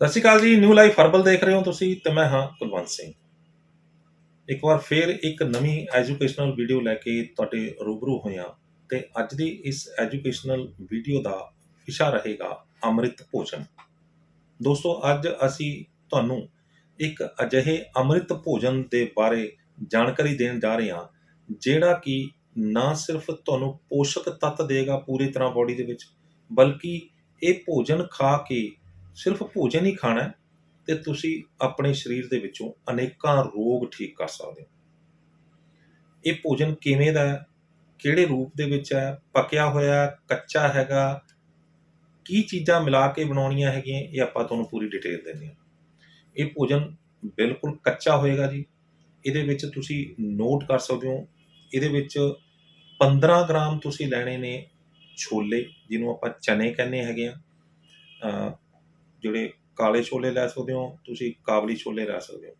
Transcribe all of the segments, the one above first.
ਸਤਿ ਸ਼੍ਰੀ ਅਕਾਲ ਜੀ new life herbal ਦੇਖ ਰਹੇ ਹੋ ਤੁਸੀਂ ਤੇ ਮੈਂ ਹਾਂ ਕੁਲਵੰਤ ਸਿੰਘ। ਇੱਕ ਵਾਰ ਫੇਰ ਇੱਕ ਨਵੀਂ ਐਜੂਕੇਸ਼ਨਲ ਵੀਡੀਓ ਲੈ ਕੇ ਤੁਹਾਡੇ ਰੂਬਰੂ ਹੋਇਆ ਤੇ ਅੱਜ ਦੀ ਇਸ ਐਜੂਕੇਸ਼ਨਲ ਵੀਡੀਓ ਦਾ ਵਿਸ਼ਾ ਰਹੇਗਾ ਅੰਮ੍ਰਿਤ ਭੋਜਨ। ਦੋਸਤੋ, ਅੱਜ ਅਸੀਂ ਤੁਹਾਨੂੰ ਇੱਕ ਅਜਿਹੇ ਅੰਮ੍ਰਿਤ ਭੋਜਨ ਦੇ ਬਾਰੇ ਜਾਣਕਾਰੀ ਦੇਣ ਜਾ ਰਹੇ ਹਾਂ, ਜਿਹੜਾ ਕਿ ਨਾ ਸਿਰਫ ਤੁਹਾਨੂੰ ਪੋਸ਼ਕ ਤੱਤ ਦੇਗਾ ਪੂਰੀ ਤਰ੍ਹਾਂ ਬਾਡੀ ਦੇ ਵਿੱਚ, ਬਲਕਿ ਇਹ ਭੋਜਨ ਖਾ ਕੇ ਸਿਰਫ ਭੋਜਨ ਹੀ ਖਾਣਾ ਹੈ ਤੇ ਤੁਸੀਂ ਆਪਣੇ ਸਰੀਰ ਦੇ ਵਿੱਚੋਂ ਅਨੇਕਾਂ ਰੋਗ ਠੀਕ ਕਰ ਸਕਦੇ ਹੋ। ਇਹ ਭੋਜਨ ਕਿਵੇਂ ਦਾ ਹੈ? ਕਿਹੜੇ ਰੂਪ ਦੇ ਵਿੱਚ ਹੈ? ਪੱਕਿਆ ਹੋਇਆ ਕੱਚਾ ਹੈਗਾ? ਕੀ ਚੀਜ਼ਾਂ ਮਿਲਾ ਕੇ ਬਣਾਉਣੀਆਂ ਹੈਗੀਆਂ? ਇਹ ਆਪਾਂ ਤੁਹਾਨੂੰ ਪੂਰੀ ਡਿਟੇਲ ਦਿੰਦੇ ਹਾਂ। ਇਹ ਭੋਜਨ ਬਿਲਕੁਲ ਕੱਚਾ ਹੋਏਗਾ ਜੀ। ਇਹਦੇ ਵਿੱਚ ਤੁਸੀਂ ਨੋਟ ਕਰ ਸਕਦੇ ਹੋ। ਇਹਦੇ ਵਿੱਚ 15 ਗ੍ਰਾਮ ਤੁਸੀਂ ਲੈਣੇ ਨੇ ਛੋਲੇ, ਜਿਹਨੂੰ ਆਪਾਂ ਚਨੇ ਕਹਿੰਦੇ ਹੈਗੇ ਆ। ਜਿਹੜੇ ਕਾਲੇ ਛੋਲੇ ਲੈ ਸਕਦੇ ਹੋ, ਤੁਸੀਂ ਕਾਬਲੀ ਛੋਲੇ ਲੈ ਸਕਦੇ ਹੋ।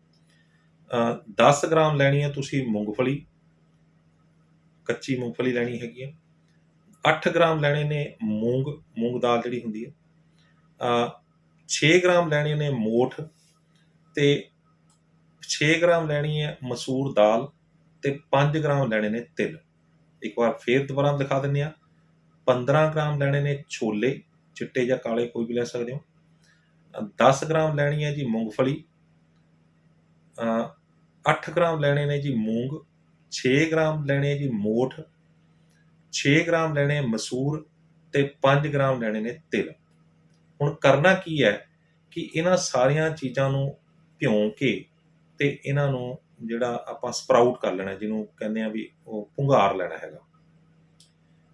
ਅ 10 ਗ੍ਰਾਮ ਲੈਣੀ ਹੈ ਤੁਸੀਂ ਮੂੰਗਫਲੀ, ਕੱਚੀ ਮੂੰਗਫਲੀ ਲੈਣੀ ਹੈਗੀ ਹੈ। 8 ਗ੍ਰਾਮ ਲੈਣੇ ਨੇ ਮੂੰਗ ਮੂੰਗ ਦਾਲ ਜਿਹੜੀ ਹੁੰਦੀ ਹੈ। ਅ 6 ਗ੍ਰਾਮ ਲੈਣੇ ਨੇ ਮੋਠ ਤੇ 6 ਗ੍ਰਾਮ ਲੈਣੀ ਹੈ ਮਸੂਰ ਦਾਲ ਤੇ 5 ਗ੍ਰਾਮ ਲੈਣੇ ਨੇ ਤਿਲ। ਇੱਕ ਵਾਰ ਫੇਰ ਦੁਬਾਰਾ ਦਿਖਾ ਦਿੰਦੇ ਆ 15 ਗ੍ਰਾਮ ਲੈਣੇ ਨੇ ਛੋਲੇ, ਚਿੱਟੇ ਜਾਂ ਕਾਲੇ ਕੋਈ ਵੀ ਲੈ ਸਕਦੇ ਹੋ। 10 ਗ੍ਰਾਮ ਲੈਣੀ ਹੈ ਜੀ ਮੂੰਗਫਲੀ ਅ 8 ਗ੍ਰਾਮ ਲੈਣੇ ਨੇ ਜੀ ਮੂੰਗ 6 ਗ੍ਰਾਮ ਲੈਣੇ ਜੀ ਮੋਠ 6 ਗ੍ਰਾਮ ਲੈਣੇ ਮਸੂਰ ਤੇ 5 ਗ੍ਰਾਮ ਲੈਣੇ ਨੇ ਤਿਲ। ਹੁਣ ਕਰਨਾ ਕੀ ਹੈ ਕਿ ਇਹਨਾਂ ਸਾਰੀਆਂ ਚੀਜ਼ਾਂ ਨੂੰ ਭਿਉਂ ਕੇ ਤੇ ਇਹਨਾਂ ਨੂੰ ਜਿਹੜਾ ਆਪਾਂ ਸਪਰਾਊਟ ਕਰ ਲੈਣਾ ਜਿਹਨੂੰ ਕਹਿੰਦੇ ਆ ਵੀ ਉਹ ਪੁੰਗਾਰ ਲੈਣਾ ਹੈਗਾ।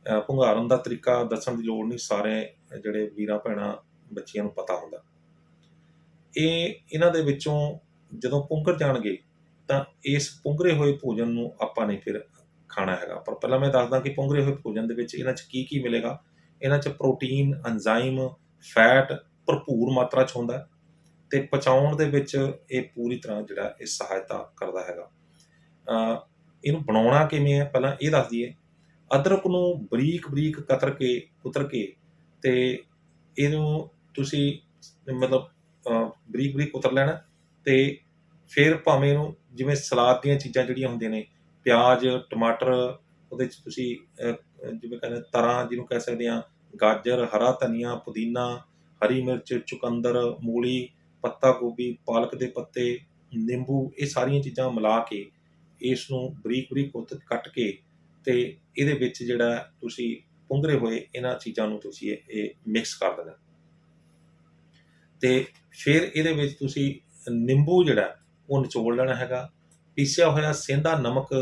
ਅ, ਦਾ ਤਰੀਕਾ ਦੱਸਣ ਦੀ ਲੋੜ ਨਹੀਂ ਸਾਰੇ ਜਿਹੜੇ ਵੀਰਾਂ ਭੈਣਾਂ ਬੱਚਿਆਂ ਨੂੰ ਪਤਾ ਹੁੰਦਾ। ਇਹ ਇਹਨਾਂ ਦੇ ਵਿੱਚੋਂ ਜਦੋਂ ਪੁੰਗਰ ਜਾਣਗੇ, ਤਾਂ ਇਸ ਪੁੰਗਰੇ ਹੋਏ ਭੋਜਨ ਨੂੰ ਆਪਾਂ ਨੇ ਫਿਰ ਖਾਣਾ ਹੈਗਾ। ਪਰ ਪਹਿਲਾਂ ਮੈਂ ਦੱਸਦਾ ਕਿ ਪੁੰਗਰੇ ਹੋਏ ਭੋਜਨ ਦੇ ਵਿੱਚ ਇਹਨਾਂ 'ਚ ਕੀ ਕੀ ਮਿਲੇਗਾ? ਇਹਨਾਂ 'ਚ ਪ੍ਰੋਟੀਨ ਐਂਜ਼ਾਈਮ ਫੈਟ ਭਰਪੂਰ ਮਾਤਰਾ 'ਚ ਹੁੰਦਾ ਹੈ ਤੇ ਪਚਾਉਣ ਦੇ ਵਿੱਚ ਇਹ ਪੂਰੀ ਤਰ੍ਹਾਂ ਜਿਹੜਾ ਇਹ ਸਹਾਇਤਾ ਕਰਦਾ ਹੈਗਾ। ਅ, ਇਹਨੂੰ ਬਣਾਉਣਾ ਕਿਵੇਂ ਹੈ? ਪਹਿਲਾਂ ਇਹ ਦੱਸ ਦਈਏ। ਅਦਰਕ ਨੂੰ ਬਰੀਕ ਬਰੀਕ ਕਤਰ ਕੇ, ਕੁਤਰ ਕੇ ਤੇ ਇਹਨੂੰ ਤੁਸੀਂ ਮਤਲਬ ਬਰੀਕ ਬਰੀਕ ਕੁਤਰ ਲੈਣਾ ਤੇ ਫਿਰ ਭਾਵੇਂ ਇਹਨੂੰ ਜਿਵੇਂ ਸਲਾਦ ਦੀਆਂ ਚੀਜ਼ਾਂ ਜਿਹੜੀਆਂ ਹੁੰਦੀਆਂ ਨੇ, ਪਿਆਜ਼, ਟਮਾਟਰ, ਉਹਦੇ ਚ ਤੁਸੀਂ ਜਿਵੇਂ ਕਹਿੰਦੇ ਤਰਾਂ ਜਿਹਨੂੰ ਕਹਿ ਸਕਦੇ ਆ ਗਾਜਰ, ਹਰਾ ਧਨੀਆ, ਪੁਦੀਨਾ, ਹਰੀ ਮਿਰਚ, ਚੁਕੰਦਰ, ਮੂਲੀ, ਪੱਤਾ ਗੋਭੀ, ਪਾਲਕ ਦੇ ਪੱਤੇ, ਨਿੰਬੂ, ਇਹ ਸਾਰੀਆਂ ਚੀਜ਼ਾਂ ਮਿਲਾ ਕੇ ਇਸ ਨੂੰ ਬਰੀਕ ਬਰੀਕ ਕੁੱਤ ਕੱਟ ਕੇ ਤੇ ਇਹਦੇ ਵਿੱਚ ਜਿਹੜਾ ਤੁਸੀਂ ਪੁੰਗਰੇ ਹੋਏ ਇਹਨਾਂ ਚੀਜ਼ਾਂ ਨੂੰ ਤੁਸੀਂ ਇਹ- ਇਹ ਮਿਕਸ ਕਰ ਦੇਣਾ। ਤੇ ਫਿਰ ਇਹਦੇ ਵਿੱਚ ਤੁਸੀਂ ਨਿੰਬੂ ਜਿਹੜਾ, ਉਹ ਨਿਚੋੜ ਲੈਣਾ ਹੈਗਾ। ਪੀਸਿਆ ਹੋਇਆ ਸੇਂਦਾ ਨਮਕ,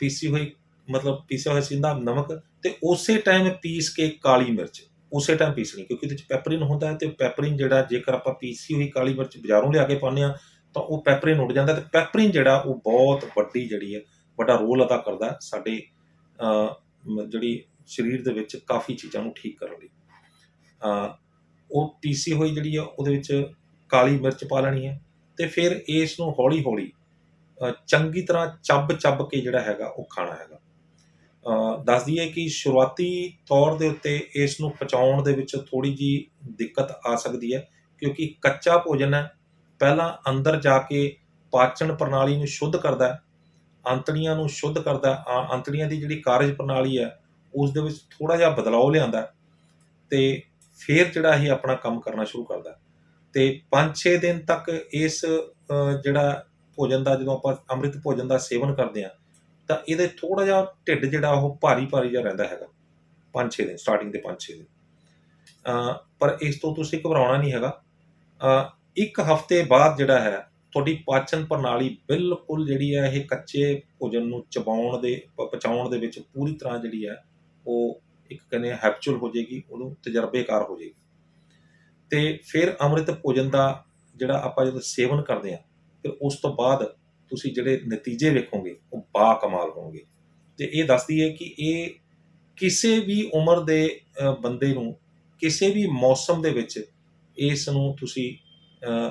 ਪੀਸੀ ਹੋਈ, ਮਤਲਬ ਪੀਸਿਆ ਹੋਇਆ ਸੇਂਦਾ ਨਮਕ ਤੇ ਉਸੇ ਟਾਈਮ ਪੀਸ ਕੇ ਕਾਲੀ ਮਿਰਚ, ਉਸੇ ਟਾਈਮ ਪੀਸਣੀ, ਕਿਉਂਕਿ ਉਹਦੇ ਵਿੱਚ ਪੈਪਰਿਨ ਹੁੰਦਾ ਹੈ ਤੇ ਪੈਪਰਿਨ ਜਿਹੜਾ ਜੇਕਰ ਆਪਾਂ ਪੀਸੀ ਹੋਈ ਕਾਲੀ ਮਿਰਚ ਬਾਜ਼ਾਰੋਂ ਲਿਆ ਕੇ ਪਾਉਂਦੇ ਆ ਤਾਂ ਉਹ ਪੈਪਰਿਨ ਉੱਡ ਜਾਂਦਾ ਤੇ ਪੈਪਰਿਨ ਜਿਹੜਾ ਉਹ ਬਹੁਤ ਵੱਡੀ ਜਿਹੜੀ ਹੈ, ਵੱਡਾ ਰੋਲ ਅਦਾ ਕਰਦਾ ਸਾਡੇ ਜਿਹੜੀ ਸਰੀਰ ਦੇ ਵਿੱਚ ਕਾਫੀ ਚੀਜ਼ਾਂ ਨੂੰ ਠੀਕ ਕਰਨ ਲਈ। ਉਹ ਪੀਸੀ ਹੋਈ ਜਿਹੜੀ ਆ ਉਹਦੇ ਵਿੱਚ ਕਾਲੀ ਮਿਰਚ ਪਾ ਲੈਣੀ ਹੈ ਤੇ ਫਿਰ ਇਸ ਨੂੰ ਹੌਲੀ ਹੌਲੀ ਚੰਗੀ ਤਰ੍ਹਾਂ ਚੱਬ ਚੱਬ ਕੇ ਜਿਹੜਾ ਹੈਗਾ ਉਹ ਖਾਣਾ ਹੈਗਾ। ਅ, ਦੱਸ ਦਈਏ ਕਿ ਸ਼ੁਰੂਆਤੀ ਤੌਰ ਦੇ ਉੱਤੇ ਇਸ ਨੂੰ ਪਚਾਉਣ ਦੇ ਵਿੱਚ ਥੋੜੀ ਜੀ ਦਿੱਕਤ ਆ ਸਕਦੀ ਹੈ ਕਿਉਂਕਿ ਕੱਚਾ ਭੋਜਨ ਹੈ ਪਹਿਲਾਂ ਅੰਦਰ ਜਾ ਕੇ ਪਾਚਨ ਪ੍ਰਣਾਲੀ ਨੂੰ ਸ਼ੁੱਧ ਕਰਦਾ ਹੈ ਅੰਤੜੀਆਂ ਨੂੰ ਸ਼ੁੱਧ ਕਰਦਾ ਆ- ਅੰਤੜੀਆਂ ਦੀ ਜਿਹੜੀ ਕਾਰਜ ਪ੍ਰਣਾਲੀ ਹੈ ਉਸ ਦੇ ਵਿੱਚ ਥੋੜਾ ਜਿਹਾ ਬਦਲਾਅ ਲਿਆਂਦਾ ਹੈ ਤੇ ਫਿਰ ਜਿਹੜਾ ਇਹ ਆਪਣਾ ਕੰਮ ਕਰਨਾ ਸ਼ੁਰੂ ਕਰਦਾ। ਹੈ। ਤੇ 5-6 ਦਿਨ ਤੱਕ ਇਸ ਜਿਹੜਾ ਭੋਜਨ ਦਾ, ਜਦੋਂ ਆਪਾਂ ਅੰਮ੍ਰਿਤ ਭੋਜਨ ਦਾ ਸੇਵਨ ਕਰਦੇ ਆ ਤਾਂ ਇਹਦੇ ਥੋੜਾ ਜਿਹਾ ਢਿੱਡ ਜਿਹੜਾ ਉਹ ਭਾਰੀ ਭਾਰੀ ਜਿਹਾ ਰਹਿੰਦਾ ਹੈਗਾ। 5-6 ਦਿਨ ਸਟਾਰਟਿੰਗ ਦੇ 5-6 ਦਿਨ। ਪਰ ਇਸ ਤੋਂ ਤੁਸੀਂ ਘਬਰਾਉਣਾ ਨਹੀਂ ਹੈਗਾ। ਇੱਕ ਹਫ਼ਤੇ ਬਾਅਦ ਜਿਹੜਾ ਹੈ, ਤੁਹਾਡੀ ਪਾਚਨ ਪ੍ਰਣਾਲੀ ਬਿਲਕੁਲ ਜਿਹੜੀ ਹੈ, ਇਹ ਕੱਚੇ ਭੋਜਨ ਨੂੰ ਚਬਾਉਣ ਦੇ, ਪ- ਪਚਾਉਣ ਦੇ ਵਿੱਚ ਪੂਰੀ ਤਰ੍ਹਾਂ ਜਿਹੜੀ ਹੈ, ਉਹ ਇੱਕ ਕਹਿੰਦੇ ਹੈਬਚੁਅਲ ਹੋ ਜਾਏਗੀ ਉਹਨੂੰ ਤਜਰਬੇਕਾਰ ਹੋ ਜਾਏਗੀ। ਤੇ ਫਿਰ ਅੰਮ੍ਰਿਤ ਭੋਜਨ ਦਾ ਜਿਹੜਾ ਆਪਾਂ ਜਦੋਂ ਸੇਵਨ ਕਰਦੇ ਆ ਫਿਰ ਉਸ ਤੋਂ ਬਾਅਦ ਤੁਸੀਂ ਜਿਹੜੇ ਨਤੀਜੇ ਵੇਖੋਗੇ ਉਹ ਬਾ ਕਮਾਲ ਹੋਣਗੇ। ਤੇ ਇਹ ਦੱਸਦੀ ਹੈ ਕਿ ਇਹ ਕਿਸੇ ਵੀ ਉਮਰ ਦੇ ਬੰਦੇ ਨੂੰ ਕਿਸੇ ਵੀ ਮੌਸਮ ਦੇ ਵਿੱਚ ਇਸ ਨੂੰ ਤੁਸੀਂ ਅ,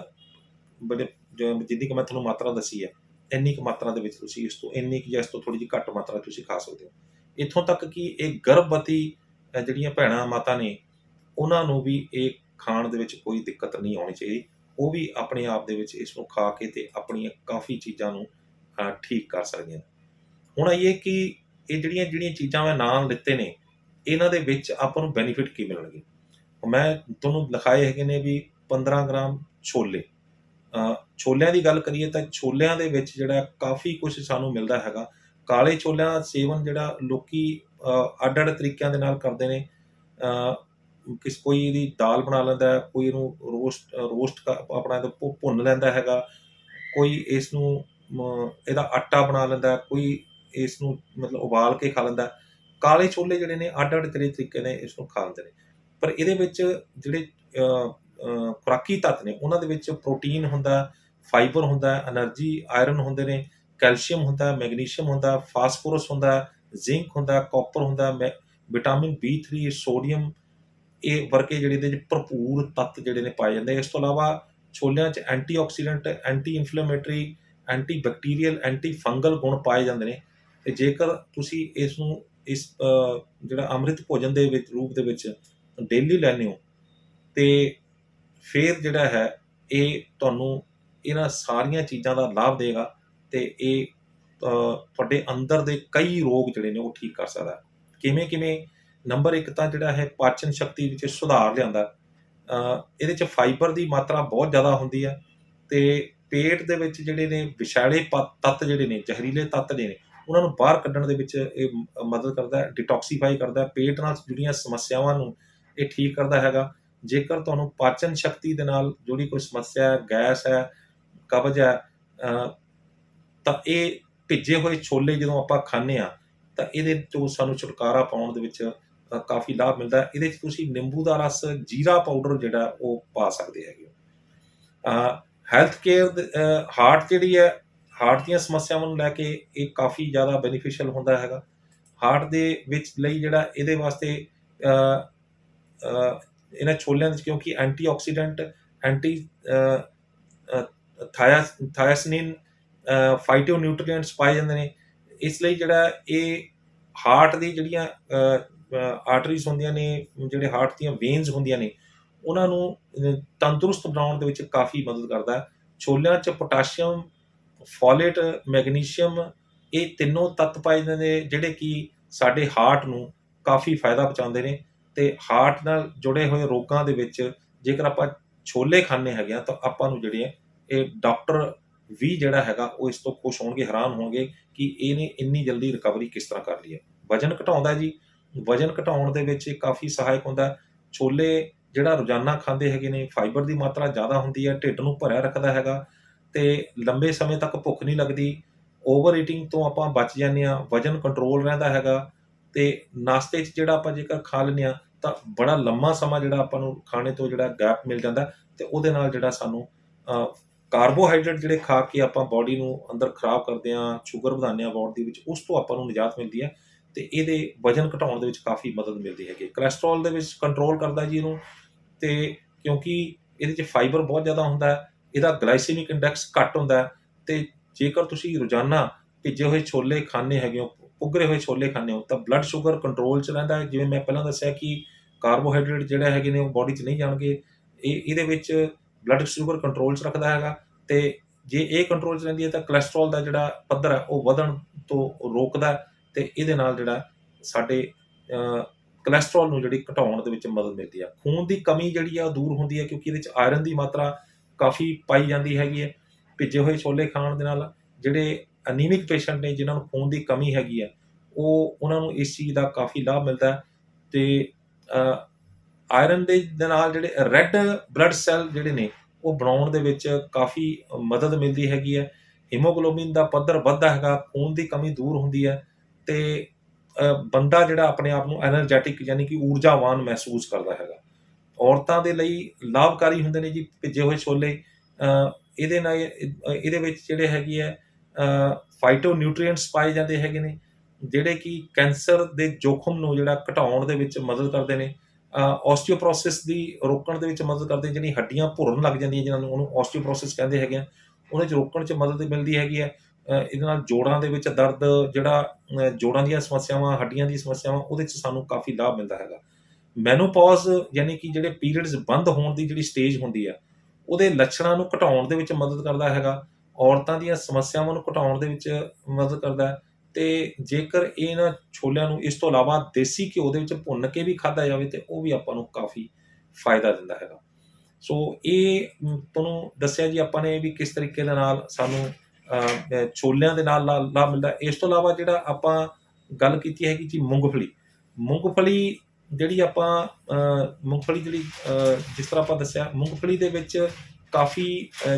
ਬੜੇ ਜਿੰਨੀ ਕੁ ਮੈਂ ਤੁਹਾਨੂੰ ਮਾਤਰਾ ਦੱਸੀ ਹੈ ਇੰਨੀ ਕੁ ਮਾਤਰਾ ਦੇ ਵਿੱਚ ਤੁਸੀਂ ਇਸ ਤੋਂ ਇੰਨੀ ਕੁ ਜਾਂ ਇਸ ਤੋਂ ਥੋੜੀ ਜਿਹੀ ਘੱਟ ਮਾਤਰਾ ਤੁਸੀਂ ਖਾ ਸਕਦੇ ਹੋ। ਇੱਥੋਂ ਤੱਕ ਕਿ ਇਹ ਗਰਭਵਤੀ ਜਿਹੜੀਆਂ ਭੈਣਾਂ ਮਾਤਾ ਨੇ, ਉਹਨਾਂ ਨੂੰ ਵੀ ਇਹ ਖਾਣ ਦੇ ਵਿੱਚ ਕੋਈ ਦਿੱਕਤ ਨਹੀਂ ਆਉਣੀ ਚਾਹੀਦੀ। ਉਹ ਵੀ ਆਪਣੇ ਆਪ ਦੇ ਵਿੱਚ ਇਸ ਨੂੰ ਖਾ ਕੇ ਤੇ ਆਪਣੀਆਂ ਕਾਫੀ ਚੀਜ਼ਾਂ ਨੂੰ ਠੀਕ ਕਰ ਸਕਦੀਆਂ ਹੁਣ ਇਹ ਕਿ ਇਹ ਜਿਹੜੀਆਂ ਜਿਹੜੀਆਂ ਚੀਜ਼ਾਂ ਮੈਂ ਨਾਮ ਲਿੱਤੇ ਨੇ, ਇਹਨਾਂ ਦੇ ਵਿੱਚ ਆਪਾਂ ਨੂੰ ਬੈਨੀਫਿਟ ਕੀ ਮਿਲਣਗੇ? ਮੈਂ ਤੁਹਾਨੂੰ ਲਿਖਾਏ ਹੈਗੇ ਨੇ ਵੀ 15 ਗ੍ਰਾਮ ਛੋਲੇ। ਛੋਲਿਆਂ ਦੀ ਗੱਲ ਕਰੀਏ ਤਾਂ ਛੋਲਿਆਂ ਦੇ ਵਿੱਚ ਜਿਹੜਾ ਕਾਫੀ ਕੁਝ ਸਾਨੂੰ ਮਿਲਦਾ ਹੈਗਾ। ਕਾਲੇ ਛੋਲਿਆਂ ਦਾ ਸੇਵਨ ਜਿਹੜਾ ਲੋਕੀ ਅੱਡ-ਅੱਡ ਤਰੀਕਿਆਂ ਦੇ ਨਾਲ ਕਰਦੇ ਨੇ ਕਿਸ ਕੋਈ ਇਹਦੀ ਦਾਲ ਬਣਾ ਲੈਂਦਾ, ਕੋਈ ਇਹਨੂੰ ਰੋਸਟ ਰੋਸਟ ਆਪਣਾ ਇਹਦਾ ਭੁੰਨ ਲੈਂਦਾ ਹੈਗਾ, ਕੋਈ ਇਸ ਨੂੰ ਇਹਦਾ ਆਟਾ ਬਣਾ ਲੈਂਦਾ, ਕੋਈ ਇਸ ਨੂੰ ਮਤਲਬ ਉਬਾਲ ਕੇ ਖਾ ਲੈਂਦਾ। ਕਾਲੇ ਛੋਲੇ ਜਿਹੜੇ ਨੇ, ਅੱਡ-ਅੱਡ ਤਰੀਕੇ ਨੇ ਇਸ ਨੂੰ ਖਾ ਲੈਂਦੇ ਨੇ। ਪਰ ਇਹਦੇ ਵਿੱਚ ਜਿਹੜੇ ਖੁਰਾਕੀ ਤੱਤ ਨੇ, ਉਹਨਾਂ ਦੇ ਵਿੱਚ ਪ੍ਰੋਟੀਨ ਹੁੰਦਾ, ਫਾਈਬਰ ਹੁੰਦਾ એનર્ਜੀ ਆਇਰਨ ਹੁੰਦੇ ਨੇ ਕੈਲਸ਼ੀਅਮ ਹੁੰਦਾ, ਮੈਗਨੀਸ਼ੀਅਮ ਹੁੰਦਾ, ਫਾਸਫੋਰਸ ਹੁੰਦਾ, ਜ਼ਿੰਕ ਹੁੰਦਾ, ਕਾਪਰ ਹੁੰਦਾ, ਮੈ- ਵਿਟਾਮਿਨ B3 ਸੋਡੀਅਮ, ਇਹ ਵਰਗੇ ਜਿਹੜੇ ਇਹਦੇ ਵਿੱਚ ਭਰਪੂਰ ਤੱਤ ਜਿਹੜੇ ਨੇ ਪਾਏ ਜਾਂਦੇ ਇਸ ਤੋਂ ਇਲਾਵਾ ਛੋਲਿਆਂ 'ਚ antioxidant anti inflammatory anti bacterial anti fungal ਗੁਣ ਪਾਏ ਜਾਂਦੇ ਨੇ। ਤੇ ਜੇਕਰ ਤੁਸੀਂ ਇਸ ਨੂੰ, ਇਸ ਜਿਹੜਾ ਅੰਮ੍ਰਿਤ ਭੋਜਨ ਦੇ ਵਿੱਚ, ਰੂਪ ਦੇ ਵਿੱਚ ਡੇਲੀ ਲੈਂਦੇ ਹੋ, ਤੇ ਫਿਰ ਜਿਹੜਾ ਹੈ, ਇਹ ਤੁਹਾਨੂੰ ਇਹਨਾਂ ਸਾਰੀਆਂ ਚੀਜ਼ਾਂ ਦਾ ਲਾਭ ਦੇਗਾ। ਤੇ ਇਹ ਤੁਹਾਡੇ ਅੰਦਰ ਦੇ ਕਈ ਰੋਗ ਜਿਹੜੇ ਨੇ ਉਹ ਠੀਕ ਕਰ ਸਕਦਾ। ਕਿਵੇਂ ਕਿਵੇਂ? ਨੰਬਰ 1 ਤਾਂ ਜਿਹੜਾ ਹੈ ਪਾਚਨ ਸ਼ਕਤੀ ਵਿੱਚ ਸੁਧਾਰ ਲਿਆਂਦਾ। ਇਹਦੇ ਚ ਫਾਈਬਰ ਦੀ ਮਾਤਰਾ ਬਹੁਤ ਜ਼ਿਆਦਾ ਹੁੰਦੀ ਹੈ ਤੇ ਪੇਟ ਦੇ ਵਿੱਚ ਜਿਹੜੇ ਨੇ ਵਿਸ਼ਾਲੇ ਪ- ਤੱਤ ਜਿਹੜੇ ਨੇ, ਜ਼ਹਿਰੀਲੇ ਤੱਤ ਜਿਹੜੇ ਨੇ, ਉਹਨਾਂ ਨੂੰ ਬਾਹਰ ਕੱਢਣ ਦੇ ਵਿੱਚ ਇਹ ਮਦਦ ਕਰਦਾ ਹੈ ਡਿਟੌਕਸੀਫਾਈ ਕਰਦਾ ਹੈ ਪੇਟ ਨਾਲ ਜੁੜੀਆਂ ਸਮੱਸਿਆਵਾਂ ਨੂੰ ਇਹ ਠੀਕ ਕਰਦਾ ਹੈਗਾ। ਜੇਕਰ ਤੁਹਾਨੂੰ ਪਾਚਨ ਸ਼ਕਤੀ ਦੇ ਨਾਲ ਜੁੜੀ ਕੋਈ ਸਮੱਸਿਆ ਹੈ, ਗੈਸ ਹੈ, ਕਬਜ਼ ਹੈ ਤਾਂ ਇਹ ਭਿੱਜੇ ਹੋਏ ਛੋਲੇ ਜਦੋਂ ਆਪਾਂ ਖਾਂਦੇ ਆ ਤਾਂ ਇਹਦੇ ਤੋਂ ਸਾਨੂੰ ਛੁਟਕਾਰਾ ਪਾਉਣ ਦੇ ਵਿੱਚ ਕਾਫੀ ਲਾਭ ਮਿਲਦਾ ਇਹਦੇ ਵਿੱਚ ਤੁਸੀਂ ਨਿੰਬੂ ਦਾ ਰਸ, ਜੀਰਾ ਪਾਊਡਰ ਜਿਹੜਾ ਉਹ ਪਾ ਸਕਦੇ ਹੈਗੇ ਹੈਲਥ ਕੇਅਰ ਹਾਰਟ ਜਿਹੜੀ ਹੈ ਹਾਰਟ ਦੀਆਂ ਸਮੱਸਿਆਵਾਂ ਨੂੰ ਲੈ ਕੇ ਇਹ ਕਾਫੀ ਜ਼ਿਆਦਾ ਬੈਨੀਫੀਸ਼ੀਅਲ ਹੁੰਦਾ ਹੈਗਾ। ਹਾਰਟ ਦੇ ਵਿੱਚ ਲਈ ਜਿਹੜਾ ਇਹਦੇ ਵਾਸਤੇ ਇਹਨਾਂ ਛੋਲਿਆਂ ਵਿੱਚ ਕਿਉਂਕਿ antioxidant anthocyanin phytonutrients ਪਾਏ ਜਾਂਦੇ ਨੇ। ਇਸ ਲਈ ਜਿਹੜਾ ਇਹ ਹਾਰਟ ਦੀ ਜਿਹੜੀਆਂ ਆਰਟਰੀਜ਼ ਹੁੰਦੀਆਂ ਨੇ, ਜਿਹੜੇ ਹਾਰਟ ਦੀਆਂ ਵੇਨਸ ਹੁੰਦੀਆਂ ਨੇ, ਉਹਨਾਂ ਨੂੰ ਤੰਦਰੁਸਤ ਬਣਾਉਣ ਦੇ ਵਿੱਚ ਕਾਫੀ ਮਦਦ ਕਰਦਾ ਹੈ। ਛੋਲਿਆਂ 'ਚ ਪੋਟਾਸ਼ੀਅਮ, ਫੋਲੇਟ, ਮੈਗਨੀਸ਼ੀਅਮ, ਇਹ ਤਿੰਨੋਂ ਤੱਤ ਪਾਏ ਜਾਂਦੇ ਨੇ, ਜਿਹੜੇ ਕਿ ਸਾਡੇ ਹਾਰਟ ਨੂੰ ਕਾਫੀ ਫਾਇਦਾ ਪਹੁੰਚਾਉਂਦੇ ਨੇ ਤੇ ਹਾਰਟ ਨਾਲ ਜੁੜੇ ਹੋਏ ਰੋਗਾਂ ਦੇ ਵਿੱਚ ਜੇਕਰ ਆਪਾਂ ਛੋਲੇ ਖਾਣੇ ਹੈਗੇ ਆ ਤਾਂ ਆਪਾਂ ਨੂੰ ਜਿਹੜੇ ਇਹ ਡਾਕਟਰ ਵੀ ਜਿਹੜਾ ਹੈਗਾ ਉਹ ਇਸ ਤੋਂ ਖੁਸ਼ ਹੋਣਗੇ, ਹੈਰਾਨ ਹੋਣਗੇ ਕਿ ਇਹਨੇ ਇੰਨੀ ਜਲਦੀ ਰਿਕਵਰੀ ਕਿਸ ਤਰ੍ਹਾਂ ਕਰ ਲਈ ਹੈ। ਵਜਨ ਘਟਾਉਂਦਾ ਜੀ। ਵਜਨ ਘਟਾਉਣ ਦੇ ਵਿੱਚ ਇਹ ਕਾਫੀ ਸਹਾਇਕ ਹੁੰਦਾ। ਛੋਲੇ ਜਿਹੜਾ ਰੋਜ਼ਾਨਾ ਖਾਂਦੇ ਹੈਗੇ ਨੇ ਫਾਈਬਰ ਦੀ ਮਾਤਰਾ ਜ਼ਿਆਦਾ ਹੁੰਦੀ ਹੈ, ਢਿੱਡ ਨੂੰ ਭਰਿਆ ਰੱਖਦਾ ਹੈਗਾ ਤੇ ਲੰਬੇ ਸਮੇਂ ਤੱਕ ਭੁੱਖ ਨਹੀਂ ਲੱਗਦੀ। ਓਵਰ ਈਟਿੰਗ ਤੋਂ ਆਪਾਂ ਬਚ ਜਾਂਦੇ ਆ ਵਜਨ ਕੰਟਰੋਲ ਰਹਿੰਦਾ ਹੈਗਾ ਤੇ ਨਾਸ਼ਤੇ 'ਚ ਜਿਹੜਾ ਆਪਾਂ ਜੇਕਰ ਖਾ ਲੈਂਦੇ ਆ ਤਾਂ ਬੜਾ ਲੰਮਾ ਸਮਾਂ ਜਿਹੜਾ ਆਪਾਂ ਨੂੰ ਖਾਣੇ ਤੋਂ ਜਿਹੜਾ ਗੈਪ ਮਿਲ ਜਾਂਦਾ ਤੇ ਉਹਦੇ ਨਾਲ ਜਿਹੜਾ ਸਾਨੂੰ ਕਾਰਬੋਹਾਈਡਰੇਟ ਜਿਹੜੇ ਖਾ ਕੇ ਆਪਾਂ ਬਾਡੀ ਨੂੰ ਅੰਦਰ ਖਰਾਬ ਕਰਦੇ ਆ ਸ਼ੂਗਰ ਵਧਾਉਂਦੇ ਆ ਬਾਡੀ ਵਿੱਚ, ਉਸ ਤੋਂ ਆਪਾਂ ਨੂੰ ਨਿਜਾਤ ਮਿਲਦੀ ਹੈ ਤੇ ਇਹਦੇ ਵਜਨ ਘਟਾਉਣ ਦੇ ਵਿੱਚ ਕਾਫੀ ਮਦਦ ਮਿਲਦੀ ਹੈਗੀ ਕੋਲੇਸਟ੍ਰੋਲ ਦੇ ਵਿੱਚ ਕੰਟਰੋਲ ਕਰਦਾ ਜੀ ਇਹਨੂੰ ਤੇ ਕਿਉਂਕਿ ਇਹਦੇ 'ਚ ਫਾਈਬਰ ਬਹੁਤ ਜ਼ਿਆਦਾ ਹੁੰਦਾ ਹੈ, ਇਹਦਾ ਗਲਾਈਸੈਮਿਕ ਇੰਡੈਕਸ ਘੱਟ ਹੁੰਦਾ ਹੈ ਤੇ ਜੇਕਰ ਤੁਸੀਂ ਰੋਜ਼ਾਨਾ ਭਿੱਜੇ ਹੋਏ ਛੋਲੇ ਖਾਣੇ ਹੈਗੇ ਹੋ ਉਗਰੇ ਹੋਏ ਛੋਲੇ ਖਾਣੇ ਹੋ, ਤਾਂ ਬਲੱਡ ਸ਼ੂਗਰ ਕੰਟਰੋਲ 'ਚ ਰਹਿੰਦਾ ਹੈ। ਜਿਵੇਂ ਮੈਂ ਪਹਿਲਾਂ ਦੱਸਿਆ ਕਿ ਕਾਰਬੋਹਾਈਡਰੇਟ ਜਿਹੜੇ ਹੈਗੇ ਨੇ ਉਹ ਬਾਡੀ 'ਚ ਨਹੀਂ ਜਾਣਗੇ, ਇਹ, ਇਹਦੇ ਵਿੱਚ ਬਲੱਡ ਸ਼ੂਗਰ ਕੰਟਰੋਲ 'ਚ ਰੱਖਦਾ ਹੈਗਾ ਤੇ ਜੇ ਇਹ ਕੰਟਰੋਲ 'ਚ ਰਹਿੰਦੀ ਹੈ ਤਾਂ ਕੋਲੇਸਟ੍ਰੋਲ ਦਾ ਜਿਹੜਾ ਪੱਧਰ ਹੈ ਉਹ ਵਧਣ ਤੋਂ ਰੋਕਦਾ ਹੈ ਤੇ ਇਹਦੇ ਨਾਲ ਜਿਹੜਾ ਸਾਡੇ ਅ, ਕੋਲੇਸਟ੍ਰੋਲ ਨੂੰ ਜਿਹੜੀ ਘਟਾਉਣ ਦੇ ਵਿੱਚ ਮਦਦ ਮਿਲਦੀ ਹੈ। ਖੂਨ ਦੀ ਕਮੀ ਜਿਹੜੀ ਆ ਉਹ ਦੂਰ ਹੁੰਦੀ ਹੈ ਕਿਉਂਕਿ ਇਹਦੇ ਵਿੱਚ ਆਇਰਨ ਦੀ ਮਾਤਰਾ ਕਾਫੀ ਪਾਈ ਜਾਂਦੀ ਹੈਗੀ ਹੈ। ਭਿੱਜੇ ਹੋਏ ਛੋਲੇ ਖਾਣ ਦੇ ਨਾਲ ਜਿਹੜੇ ਅਨੀਮਿਕ ਪੇਸ਼ੈਂਟ ਨੇ ਜਿਨ੍ਹਾਂ ਨੂੰ ਖੂਨ ਦੀ ਕਮੀ ਹੈਗੀ ਹੈ ਉਹ ਉਹਨਾਂ ਨੂੰ ਇਸ ਚੀਜ਼ ਦਾ ਕਾਫੀ ਲਾਭ ਮਿਲਦਾ ਹੈ ਤੇ ਆਇਰਨ ਦੇ ਨਾਲ ਜਿਹੜੇ ਰੈੱਡ ਬਲੱਡ ਸੈੱਲ ਜਿਹੜੇ ਨੇ, ਉਹ ਬਣਾਉਣ ਦੇ ਵਿੱਚ ਕਾਫੀ ਮਦਦ ਮਿਲਦੀ ਹੈਗੀ ਹੈ। ਹੀਮੋਗਲੋਬਿਨ ਦਾ ਪੱਧਰ ਵੱਧਦਾ ਹੈਗਾ, ਖੂਨ ਦੀ ਕਮੀ ਦੂਰ ਹੁੰਦੀ ਹੈ ਤੇ ਬੰਦਾ ਜਿਹੜਾ ਆਪਣੇ ਆਪ ਨੂੰ એનર્ਜੈਟਿਕ ਯਾਨੀ ਕਿ ਊਰਜਾਵਾਨ ਮਹਿਸੂਸ ਕਰਦਾ ਹੈਗਾ। ਔਰਤਾਂ ਦੇ ਲਈ ਲਾਭਕਾਰੀ ਹੁੰਦੇ ਨੇ ਜੀ ਭਿੱਜੇ ਹੋਏ ਛੋਲੇ। ਇਹਦੇ ਨਾਲ ਇਹਦੇ ਵਿੱਚ ਜਿਹੜੇ ਹੈਗੇ ਹੈ ਫਾਈਟੋ ਨਿਊਟ੍ਰੀਐਂਟਸ ਪਾਏ ਜਾਂਦੇ ਹੈਗੇ ਨੇ, ਜਿਹੜੇ ਕਿ ਕੈਂਸਰ ਦੇ ਜੋਖਮ ਨੂੰ ਜਿਹੜਾ ਘਟਾਉਣ ਦੇ ਵਿੱਚ ਮਦਦ ਕਰਦੇ ਨੇ। ਆਸਟੀਓਪਰੋਸਿਸ ਦੀ ਰੋਕਣ ਦੇ ਵਿੱਚ ਮਦਦ ਕਰਦੇ ਜਿਹੜੀ ਹੱਡੀਆਂ ਭੁਰਨ ਲੱਗ ਜਾਂਦੀਆਂ ਜਿਨ੍ਹਾਂ ਨੂੰ ਉਹਨੂੰ ਆਸਟੀਓਪਰੋਸਿਸ ਕਹਿੰਦੇ ਹੈਗੇ ਆ, ਉਹਦੇ ਚ ਰੋਕਣ ਚ ਮਦਦ ਮਿਲਦੀ ਹੈਗੀ ਹੈ ਇਹਦੇ ਨਾਲ ਜੋੜਾਂ ਦੇ ਵਿੱਚ ਦਰਦ, ਜਿਹੜਾ ਜੋੜਾਂ ਦੀਆਂ ਸਮੱਸਿਆਵਾਂ, ਹੱਡੀਆਂ ਦੀ ਸਮੱਸਿਆਵਾਂ, ਉਹਦੇ ਚ ਸਾਨੂੰ ਕਾਫੀ ਲਾਭ ਮਿਲਦਾ ਹੈਗਾ। ਮੈਨੋਪੌਜ਼ ਯਾਨੀ ਕਿ ਜਿਹੜੇ ਪੀਰੀਅਡਸ ਬੰਦ ਹੋਣ ਦੀ ਜਿਹੜੀ ਸਟੇਜ ਹੁੰਦੀ ਹੈ ਉਹਦੇ ਲੱਛਣਾਂ ਨੂੰ ਘਟਾਉਣ ਦੇ ਵਿੱਚ ਮਦਦ ਕਰਦਾ ਹੈਗਾ, ਔਰਤਾਂ ਦੀਆਂ ਸਮੱਸਿਆਵਾਂ ਨੂੰ ਘਟਾਉਣ ਦੇ ਵਿੱਚ ਮਦਦ ਕਰਦਾ ਹੈ। ਤੇ ਜੇਕਰ ਇਹਨਾਂ ਛੋਲਿਆਂ ਨੂੰ ਇਸ ਤੋਂ ਇਲਾਵਾ ਦੇਸੀ ਘਿਓ ਦੇ ਵਿੱਚ ਭੁੰਨ ਕੇ ਵੀ ਖਾਧਾ ਜਾਵੇ ਤੇ ਉਹ ਵੀ ਆਪਾਂ ਨੂੰ ਕਾਫੀ ਫਾਇਦਾ ਦਿੰਦਾ ਹੈਗਾ। ਸੋ ਇਹ ਤੁਹਾਨੂੰ ਦੱਸਿਆ ਜੀ ਆਪਾਂ ਨੇ ਵੀ ਕਿਸ ਤਰੀਕੇ ਦੇ ਨਾਲ ਸਾਨੂੰ ਛੋਲਿਆਂ ਦੇ ਨਾਲ ਲਾ- ਲਾਭ ਮਿਲਦਾ। ਇਸ ਤੋਂ ਇਲਾਵਾ ਜਿਹੜਾ ਆਪਾਂ ਗੱਲ ਕੀਤੀ ਹੈਗੀ ਜੀ ਮੂੰਗਫਲੀ। ਮੂੰਗਫਲੀ ਜਿਹੜੀ ਆਪਾਂ ਮੂੰਗਫਲੀ ਜਿਹੜੀ ਜਿਸ ਤਰ੍ਹਾਂ ਆਪਾਂ ਦੱਸਿਆ, ਮੂੰਗਫਲੀ ਦੇ ਵਿੱਚ ਕਾਫੀ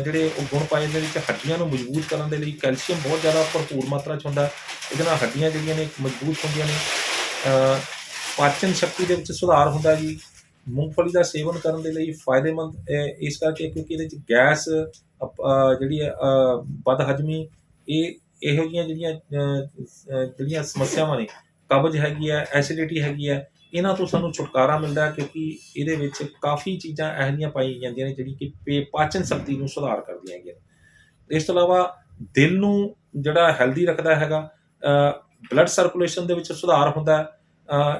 ਜਿਹੜੇ ਉਹ ਗੁਣ ਪਾਏ ਜਾਂਦੇ ਵਿੱਚ ਹੱਡੀਆਂ ਨੂੰ ਮਜ਼ਬੂਤ ਕਰਨ ਦੇ ਲਈ ਕੈਲਸ਼ੀਅਮ ਬਹੁਤ ਜ਼ਿਆਦਾ ਭਰਪੂਰ ਮਾਤਰਾ 'ਚ ਹੁੰਦਾ। ਇਹਦੇ ਨਾਲ ਹੱਡੀਆਂ ਜਿਹੜੀਆਂ ਨੇ ਮਜ਼ਬੂਤ ਹੁੰਦੀਆਂ ਨੇ। ਪਾਚਨ ਸ਼ਕਤੀ ਦੇ ਵਿੱਚ ਸੁਧਾਰ ਹੁੰਦਾ ਜੀ। ਮੂੰਗਫਲੀ ਦਾ ਸੇਵਨ ਕਰਨ ਦੇ ਲਈ ਫਾਇਦੇਮੰਦ ਇਸ ਕਰਕੇ ਕਿਉਂਕਿ ਇਹਦੇ ਵਿੱਚ ਗੈਸ ਜਿਹੜੀ ਹੈ ਅਹ, ਬਦ ਹਜਮੀ ਇਹ ਇਹੋ ਜਿਹੀਆਂ ਜਿਹੜੀਆਂ ਜਿਹੜੀਆਂ ਸਮੱਸਿਆਵਾਂ ਨੇ ਕਬਜ਼ ਹੈਗੀ ਹੈ ਐਸਿਡਿਟੀ ਹੈਗੀ ਹੈ ਇਹਨਾਂ ਤੋਂ ਸਾਨੂੰ ਛੁਟਕਾਰਾ ਮਿਲਦਾ ਕਿਉਂਕਿ ਇਹਦੇ ਵਿੱਚ ਕਾਫੀ ਚੀਜ਼ਾਂ ਇਹੋ ਜਿਹੀਆਂ ਪਾਈਆਂ ਜਾਂਦੀਆਂ ਨੇ ਜਿਹੜੀ ਕਿ ਪੇ- ਪਾਚਨ ਸ਼ਕਤੀ ਨੂੰ ਸੁਧਾਰ ਕਰਦੀਆਂ ਹੈਗੀਆਂ ਇਸ ਤੋਂ ਇਲਾਵਾ ਦਿਲ ਨੂੰ ਜਿਹੜਾ ਹੈਲਦੀ ਰੱਖਦਾ ਹੈਗਾ ਬਲੱਡ ਸਰਕੂਲੇਸ਼ਨ ਦੇ ਵਿੱਚ ਸੁਧਾਰ ਹੁੰਦਾ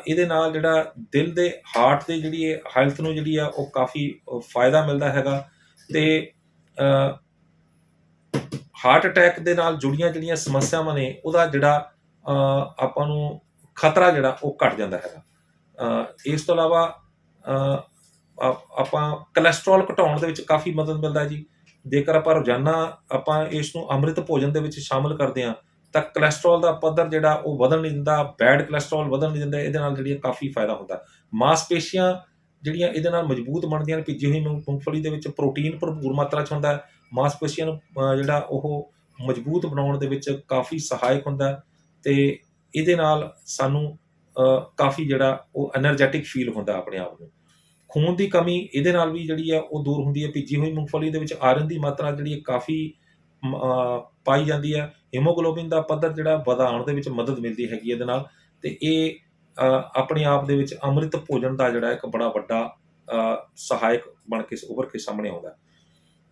ਇਹਦੇ ਨਾਲ ਜਿਹੜਾ ਦਿਲ ਦੇ ਹਾਰਟ ਦੇ ਜਿਹੜੀ ਹੈਲਥ ਨੂੰ ਜਿਹੜੀ ਆ, ਉਹ ਕਾਫੀ ਫਾਇਦਾ ਮਿਲਦਾ ਹੈਗਾ ਤੇ ਹਾਰਟ ਅਟੈਕ ਦੇ ਨਾਲ ਜੁੜੀਆਂ ਜਿਹੜੀਆਂ ਸਮੱਸਿਆਵਾਂ ਨੇ, ਉਹਦਾ ਜਿਹੜਾ ਆਪਾਂ ਨੂੰ ਖਤਰਾ ਜਿਹੜਾ ਉਹ ਘਟ ਜਾਂਦਾ ਹੈਗਾ। ਇਸ ਤੋਂ ਇਲਾਵਾ ਆਪਾਂ ਕੋਲੇਸਟ੍ਰੋਲ ਘਟਾਉਣ ਦੇ ਵਿੱਚ ਕਾਫੀ ਮਦਦ ਮਿਲਦਾ ਜੀ। ਜੇਕਰ ਆਪਾਂ ਰੋਜ਼ਾਨਾ ਆਪਾਂ ਇਸ ਨੂੰ ਅੰਮ੍ਰਿਤ ਭੋਜਨ ਦੇ ਵਿੱਚ ਸ਼ਾਮਲ ਕਰਦੇ ਹਾਂ, ਤਾਂ ਕੋਲੇਸਟ੍ਰੋਲ ਦਾ ਪੱਧਰ ਜਿਹੜਾ ਉਹ ਵਧਣ ਨਹੀਂ ਦਿੰਦਾ ਬੈਡ ਕੋਲੇਸਟ੍ਰੋਲ ਵਧਣ ਨਹੀਂ ਦਿੰਦਾ, ਇਹਦੇ ਨਾਲ ਜਿਹੜੀ ਕਾਫੀ ਫਾਇਦਾ ਹੁੰਦਾ। ਮਾਸਪੇਸ਼ੀਆਂ ਜਿਹੜੀਆਂ ਇਹਦੇ ਨਾਲ ਮਜ਼ਬੂਤ ਬਣਦੀਆਂ ਨੇ, ਭਿੱਜੀ ਹੋਈ ਮੂੰਗ- ਮੂੰਗਫਲੀ ਦੇ ਵਿੱਚ ਪ੍ਰੋਟੀਨ ਭਰਪੂਰ ਮਾਤਰਾ 'ਚ ਹੁੰਦਾ ਮਾਸਪੇਸ਼ੀਆਂ ਨੂੰ ਜਿਹੜਾ ਉਹ ਮਜ਼ਬੂਤ ਬਣਾਉਣ ਦੇ ਵਿੱਚ ਕਾਫੀ ਸਹਾਇਕ ਹੁੰਦਾ ਹੈ ਤੇ ਇਹਦੇ ਨਾਲ ਸਾਨੂੰ ਕਾਫੀ ਜਿਹੜਾ ਉਹ એનર્ਜੈਟਿਕ ਫੀਲ ਹੁੰਦਾ ਆਪਣੇ ਆਪ ਨੂੰ। ਖੂਨ ਦੀ ਕਮੀ ਇਹਦੇ ਨਾਲ ਵੀ ਜਿਹੜੀ ਆ, ਉਹ ਦੂਰ ਹੁੰਦੀ ਹੈ ਭਿੱਜੀ ਹੋਈ ਮੂੰਗਫਲੀ ਦੇ ਵਿੱਚ ਆਇਰਨ ਦੀ ਮਾਤਰਾ ਜਿਹੜੀ ਹੈ ਕਾਫੀ ਪਾਈ ਜਾਂਦੀ ਹੈ ਹੀਮੋਗਲੋਬਿਨ ਦਾ ਪੱਧਰ ਜਿਹੜਾ ਵਧਾਉਣ ਦੇ ਵਿੱਚ ਮਦਦ ਮਿਲਦੀ ਹੈਗੀ ਇਹਦੇ ਨਾਲ। ਤੇ ਇਹ ਆਪਣੇ ਆਪ ਦੇ ਵਿੱਚ ਅੰਮ੍ਰਿਤ ਭੋਜਨ ਦਾ ਜਿਹੜਾ ਇੱਕ ਬੜਾ ਵੱਡਾ ਸਹਾਇਕ ਬਣ ਕੇ, ਉੱਭਰ ਕੇ ਸਾਹਮਣੇ ਆਉਂਦਾ।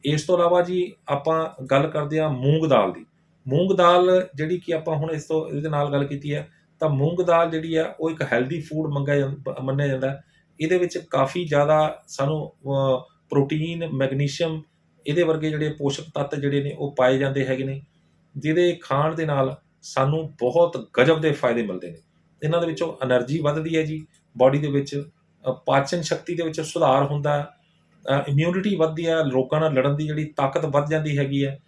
ਇਸ ਤੋਂ ਇਲਾਵਾ ਜੀ ਆਪਾਂ ਗੱਲ ਕਰਦੇ ਆ ਮੂੰਗ ਦਾਲ ਦੀ। ਮੂੰਗ ਦਾਲ ਜਿਹੜੀ ਕਿ ਆਪਾਂ ਹੁਣ ਇਸ ਤੋਂ, ਇਹਦੇ ਨਾਲ ਗੱਲ ਕੀਤੀ ਹੈ ਤਾਂ ਮੂੰਗ ਦਾਲ ਜਿਹੜੀ ਆ, ਉਹ ਇੱਕ ਹੈਲਦੀ ਫੂਡ ਮੰਗਿਆ ਮੰਨਿਆ ਜਾਂਦਾ ਇਹਦੇ ਵਿੱਚ ਕਾਫੀ ਜ਼ਿਆਦਾ ਸਾਨੂੰ ਪ੍ਰੋਟੀਨ ਮੈਗਨੀਸ਼ੀਅਮ ਇਹਦੇ ਵਰਗੇ ਜਿਹੜੇ ਪੋਸ਼ਕ ਤੱਤ ਜਿਹੜੇ ਨੇ, ਉਹ ਪਾਏ ਜਾਂਦੇ ਹੈਗੇ ਨੇ, ਜਿਹਦੇ ਖਾਣ ਦੇ ਨਾਲ ਸਾਨੂੰ ਬਹੁਤ ਗਜਬ ਦੇ ਫਾਇਦੇ ਮਿਲਦੇ ਨੇ। ਇਹਨਾਂ ਦੇ ਵਿੱਚੋਂ એનર્ਜੀ ਵੱਧਦੀ ਹੈ ਜੀ ਬਾਡੀ ਦੇ ਵਿੱਚ ਪਾਚਨ ਸ਼ਕਤੀ ਦੇ ਵਿੱਚ ਸੁਧਾਰ ਹੁੰਦਾ ਇਮਿਊਨਿਟੀ ਵੱਧਦੀ ਹੈ, ਲੋਕਾਂ ਨਾਲ ਲੜਨ ਦੀ ਜਿਹੜੀ ਤਾਕਤ ਵੱਧ ਜਾਂਦੀ ਹੈਗੀ ਹੈ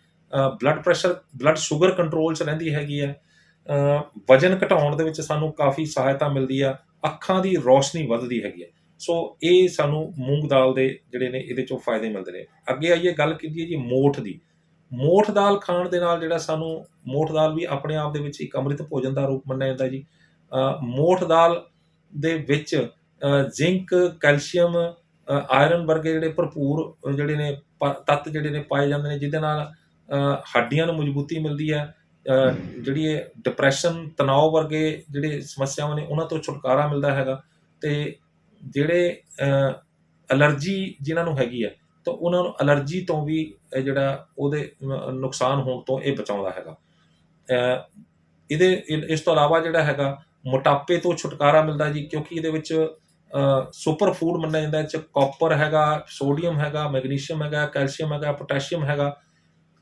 blood pressure blood sugar control 'ਚ ਰਹਿੰਦੀ ਹੈਗੀ ਹੈ ਵਜਨ ਘਟਾਉਣ ਦੇ ਵਿੱਚ ਸਾਨੂੰ ਕਾਫੀ ਸਹਾਇਤਾ ਮਿਲਦੀ ਆ, ਅੱਖਾਂ ਦੀ ਰੋਸ਼ਨੀ ਵੱਧਦੀ ਹੈਗੀ ਹੈ ਸੋ ਇਹ ਸਾਨੂੰ ਮੂੰਗ ਦਾਲ ਦੇ ਜਿਹੜੇ ਨੇ ਇਹਦੇ ਚੋਂ ਫਾਇਦੇ ਮਿਲਦੇ ਨੇ। ਅੱਗੇ ਆਈਏ, ਗੱਲ ਕੀਤੀ ਜੀ ਮੋਠ ਦੀ। ਮੋਠ ਦਾਲ ਖਾਣ ਦੇ ਨਾਲ ਜਿਹੜਾ ਸਾਨੂੰ ਮੋਠ ਦਾਲ ਵੀ ਆਪਣੇ ਆਪ ਦੇ ਵਿੱਚ ਇੱਕ ਅੰਮ੍ਰਿਤ ਭੋਜਨ ਦਾ ਰੂਪ ਮੰਨਿਆ ਜਾਂਦਾ ਜੀ। ਮੋਠ ਦਾਲ ਦੇ ਵਿੱਚ ਜ਼ਿੰਕ, ਕੈਲਸ਼ੀਅਮ ਆਇਰਨ ਵਰਗੇ ਜਿਹੜੇ ਭਰਪੂਰ ਜਿਹੜੇ ਨੇ ਪ- ਤੱਤ ਜਿਹੜੇ ਨੇ ਪਾਏ ਜਾਂਦੇ ਨੇ, ਜਿਹਦੇ ਨਾਲ ਹੱਡੀਆਂ ਨੂੰ ਮਜ਼ਬੂਤੀ ਮਿਲਦੀ ਹੈ ਜਿਹੜੀ ਇਹ ਡਿਪਰੈਸ਼ਨ ਤਣਾਅ ਵਰਗੇ ਜਿਹੜੇ ਸਮੱਸਿਆਵਾਂ ਨੇ, ਉਹਨਾਂ ਤੋਂ ਛੁਟਕਾਰਾ ਮਿਲਦਾ ਹੈਗਾ। ਤੇ ਜਿਹੜੇ ਅਲਰਜੀ ਜਿਨ੍ਹਾਂ ਨੂੰ ਹੈਗੀ ਹੈ ਤਾਂ ਉਹਨਾਂ ਨੂੰ ਅਲਰਜੀ ਤੋਂ ਵੀ ਜਿਹੜਾ ਉਹਦੇ ਨੁਕਸਾਨ ਹੋਣ ਤੋਂ ਇਹ ਬਚਾਉਂਦਾ ਹੈਗਾ। ਇਹਦੇ ਇਸ ਤੋਂ ਇਲਾਵਾ ਜਿਹੜਾ ਹੈਗਾ, ਮੋਟਾਪੇ ਤੋਂ ਛੁਟਕਾਰਾ ਮਿਲਦਾ ਜੀ, ਕਿਉਂਕਿ ਇਹਦੇ ਵਿੱਚ ਸੁਪਰ ਫੂਡ ਮੰਨਿਆ ਜਾਂਦਾ, ਇਹ ਚ ਕਾਪਰ ਹੈਗਾ ਸੋਡੀਅਮ ਹੈਗਾ ਮੈਗਨੀਸ਼ੀਅਮ ਹੈਗਾ ਕੈਲਸ਼ੀਅਮ ਹੈਗਾ ਪੋਟਾਸ਼ੀਅਮ ਹੈਗਾ।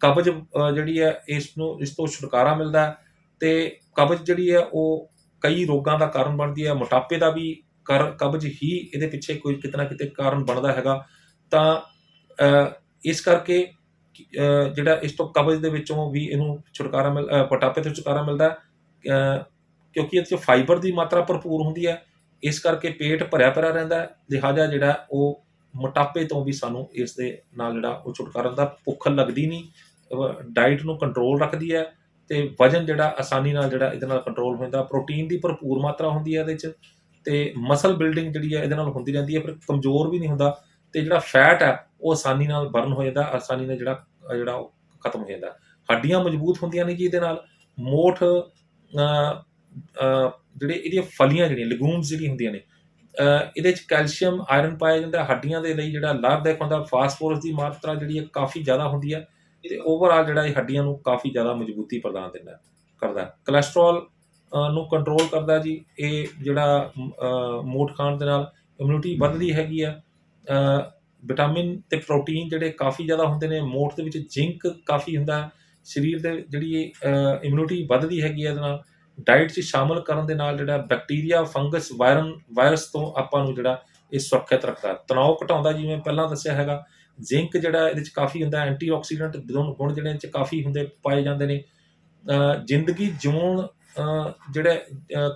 ਕਬਜ਼ ਜਿਹੜੀ ਹੈ, ਇਸ ਨੂੰ, ਇਸ ਤੋਂ ਛੁਟਕਾਰਾ ਮਿਲਦਾ ਹੈ ਤੇ ਕਬਜ਼ ਜਿਹੜੀ ਹੈ, ਉਹ ਕਈ ਰੋਗਾਂ ਦਾ ਕਾਰਨ ਬਣਦੀ ਹੈ, ਮੋਟਾਪੇ ਦਾ ਵੀ ਕਰ, ਕਬਜ਼ ਹੀ ਇਹਦੇ ਪਿੱਛੇ ਕੋਈ ਕਿਤੇ ਨਾ ਕਿਤੇ ਕਾਰਨ ਬਣਦਾ ਹੈਗਾ। ਤਾਂ ਇਸ ਕਰਕੇ ਜਿਹੜਾ ਇਸ ਤੋਂ ਕਬਜ਼ ਦੇ ਵਿੱਚੋਂ ਵੀ ਇਹਨੂੰ ਛੁਟਕਾਰਾ ਮਿਲ ਮੋਟਾਪੇ ਤੋਂ ਛੁਟਕਾਰਾ ਮਿਲਦਾ ਕਿਉਂਕਿ ਇਹ 'ਚ ਫਾਈਬਰ ਦੀ ਮਾਤਰਾ ਭਰਪੂਰ ਹੁੰਦੀ ਹੈ, ਇਸ ਕਰਕੇ ਪੇਟ ਭਰਿਆ ਭਰਿਆ ਰਹਿੰਦਾ ਹੈ, ਲਿਹਾਜ਼ਾ ਜਿਹੜਾ ਉਹ ਮੋਟਾਪੇ ਤੋਂ ਵੀ ਸਾਨੂੰ ਇਸ ਦੇ ਨਾਲ ਜਿਹੜਾ ਉਹ ਛੁਟਕਾਰਾ ਦਾ ਭੁੱਖ ਲੱਗਦੀ ਨਹੀਂ ਡਾਈਟ ਨੂੰ ਕੰਟਰੋਲ ਰੱਖਦੀ ਹੈ ਤੇ ਵਜਨ ਜਿਹੜਾ ਆਸਾਨੀ ਨਾਲ ਜਿਹੜਾ ਇਹਦੇ ਨਾਲ ਕੰਟਰੋਲ ਹੋ ਜਾਂਦਾ ਪ੍ਰੋਟੀਨ ਦੀ ਭਰਪੂਰ ਮਾਤਰਾ ਹੁੰਦੀ ਹੈ ਇਹਦੇ 'ਚ ਤੇ ਮਸਲ ਬਿਲਡਿੰਗ ਜਿਹੜੀ ਹੈ ਇਹਦੇ ਨਾਲ ਹੁੰਦੀ ਰਹਿੰਦੀ ਹੈ, ਫਿਰ ਕਮਜ਼ੋਰ ਵੀ ਨਹੀਂ ਹੁੰਦਾ ਤੇ ਜਿਹੜਾ ਫੈਟ ਹੈ ਉਹ ਆਸਾਨੀ ਨਾਲ ਬਰਨ ਹੋ ਜਾਂਦਾ, ਆਸਾਨੀ ਨਾਲ ਜਿਹੜਾ ਜਿਹੜਾ ਉਹ ਖਤਮ ਹੋ ਜਾਂਦਾ। ਹੱਡੀਆਂ ਮਜ਼ਬੂਤ ਹੁੰਦੀਆਂ ਨੇ ਜੀ ਇਹਦੇ ਨਾਲ, ਮੋਠ ਜਿਹੜੇ ਇਹਦੀਆਂ ਫਲੀਆਂ ਜਿਹੜੀਆਂ ਲੈਗੂਮਸ ਜਿਹੜੀਆਂ ਹੁੰਦੀਆਂ ਨੇ ਇਹਦੇ ਚ ਕੈਲਸ਼ੀਅਮ ਆਇਰਨ ਪਾਇਆ ਜਾਂਦਾ ਹੱਡੀਆਂ ਦੇ ਲਈ ਜਿਹੜਾ ਲਾਭਦਾਇਕ ਹੁੰਦਾ ਫਾਸਫੋਰਸ ਦੀ ਮਾਤਰਾ ਜਿਹੜੀ ਹੈ ਕਾਫੀ ਜ਼ਿਆਦਾ ਹੁੰਦੀ ਹੈ ਤੇ ਓਵਰਆਲ ਜਿਹੜਾ ਇਹ ਹੱਡੀਆਂ ਨੂੰ ਕਾਫੀ ਜ਼ਿਆਦਾ ਮਜ਼ਬੂਤੀ ਪ੍ਰਦਾਨ ਦਿੰਦਾ ਕਰਦਾ ਹੈ। ਕੋਲੇਸਟ੍ਰੋਲ ਨੂੰ ਕੰਟਰੋਲ ਕਰਦਾ ਜੀ ਇਹ ਜਿਹੜਾ ਅਹ, ਮੋਠ ਖਾਣ ਦੇ ਨਾਲ ਇਮਿਊਨਿਟੀ ਵੱਧਦੀ ਹੈਗੀ ਆ ਵਿਟਾਮਿਨ ਤੇ ਪ੍ਰੋਟੀਨ ਜਿਹੜੇ ਕਾਫੀ ਜ਼ਿਆਦਾ ਹੁੰਦੇ ਨੇ ਮੋਠ ਦੇ ਵਿੱਚ ਜ਼ਿੰਕ ਕਾਫੀ ਹੁੰਦਾ ਸਰੀਰ ਦੇ ਜਿਹੜੀ ਇਮਿਊਨਿਟੀ ਵੱਧਦੀ ਹੈਗੀ ਹੈ ਇਹਦੇ ਨਾਲ ਡਾਈਟ 'ਚ ਸ਼ਾਮਲ ਕਰਨ ਦੇ ਨਾਲ ਜਿਹੜਾ ਬੈਕਟੀਰੀਆ, ਫੰਗਸ, ਵਾਇਰਨ, ਵਾਇਰਸ ਤੋਂ ਆਪਾਂ ਨੂੰ ਜਿਹੜਾ ਇਹ ਸੁਰੱਖਿਅਤ ਰੱਖਦਾ ਹੈ। ਤਣਾਅ ਘਟਾਉਂਦਾ, ਜਿਵੇਂ ਪਹਿਲਾਂ ਦੱਸਿਆ ਹੈਗਾ, ਜ਼ਿੰਕ ਜਿਹੜਾ ਇਹਦੇ 'ਚ ਕਾਫੀ ਹੁੰਦਾ ਐਂਟੀਆਕਸੀਡੈਂਟ ਗੁਣ ਜਿਹੜੇ ਇਹ 'ਚ ਕਾਫੀ ਹੁੰਦੇ, ਪਾਏ ਜਾਂਦੇ ਨੇ ਜ਼ਿੰਦਗੀ ਜਿਉਣ ਜਿਹੜੇ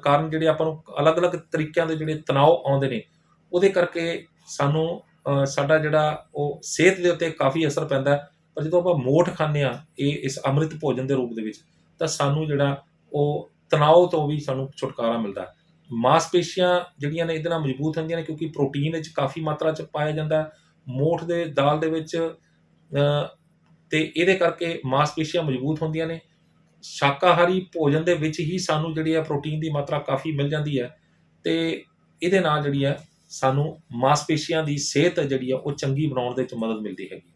ਕਾਰਨ ਜਿਹੜੇ ਆਪਾਂ ਨੂੰ ਅਲੱਗ-ਅਲੱਗ ਤਰੀਕਿਆਂ ਦੇ ਜਿਹੜੇ ਤਣਾਅ ਆਉਂਦੇ ਨੇ, ਉਹਦੇ ਕਰਕੇ ਸਾਨੂੰ ਸਾਡਾ ਜਿਹੜਾ ਉਹ ਸਿਹਤ ਦੇ ਉੱਤੇ ਕਾਫੀ ਅਸਰ ਪੈਂਦਾ ਪਰ ਜਦੋਂ ਆਪਾਂ ਮੋਠ ਖਾਂਦੇ ਆ ਇਹ ਇਸ ਅੰਮ੍ਰਿਤ ਭੋਜਨ ਦੇ ਰੂਪ ਦੇ ਵਿੱਚ, ਤਾਂ ਸਾਨੂੰ ਜਿਹੜਾ ਉਹ ਤਣਾਅ ਤੋਂ ਵੀ ਸਾਨੂੰ ਛੁਟਕਾਰਾ ਮਿਲਦਾ ਹੈ। ਮਾਸਪੇਸ਼ੀਆਂ ਜਿਹੜੀਆਂ ਨੇ ਇਹਦੇ ਨਾਲ ਮਜ਼ਬੂਤ ਹੁੰਦੀਆਂ ਨੇ ਕਿਉਂਕਿ ਪ੍ਰੋਟੀਨ ਵਿੱਚ ਕਾਫੀ ਮਾਤਰਾ ਚ ਪਾਇਆ ਜਾਂਦਾ ਹੈ। ਮੋਠ ਦੇ ਦਾਲ ਦੇ ਵਿੱਚ ਅ, ਤੇ ਇਹਦੇ ਕਰਕੇ ਮਾਸਪੇਸ਼ੀਆਂ ਮਜ਼ਬੂਤ ਹੁੰਦੀਆਂ ਨੇ ਸ਼ਾਕਾਹਾਰੀ ਭੋਜਨ ਦੇ ਵਿੱਚ ਹੀ ਸਾਨੂੰ ਜਿਹੜੀ ਹੈ ਪ੍ਰੋਟੀਨ ਦੀ ਮਾਤਰਾ ਕਾਫੀ ਮਿਲ ਜਾਂਦੀ ਹੈ ਤੇ ਇਹਦੇ ਨਾਲ ਜਿਹੜੀ ਹੈ ਸਾਨੂੰ ਮਾਸਪੇਸ਼ੀਆਂ ਦੀ ਸਿਹਤ ਜਿਹੜੀ ਆ ਉਹ ਚੰਗੀ ਬਣਾਉਣ ਦੇ ਵਿੱਚ ਮਦਦ ਮਿਲਦੀ ਹੈਗੀ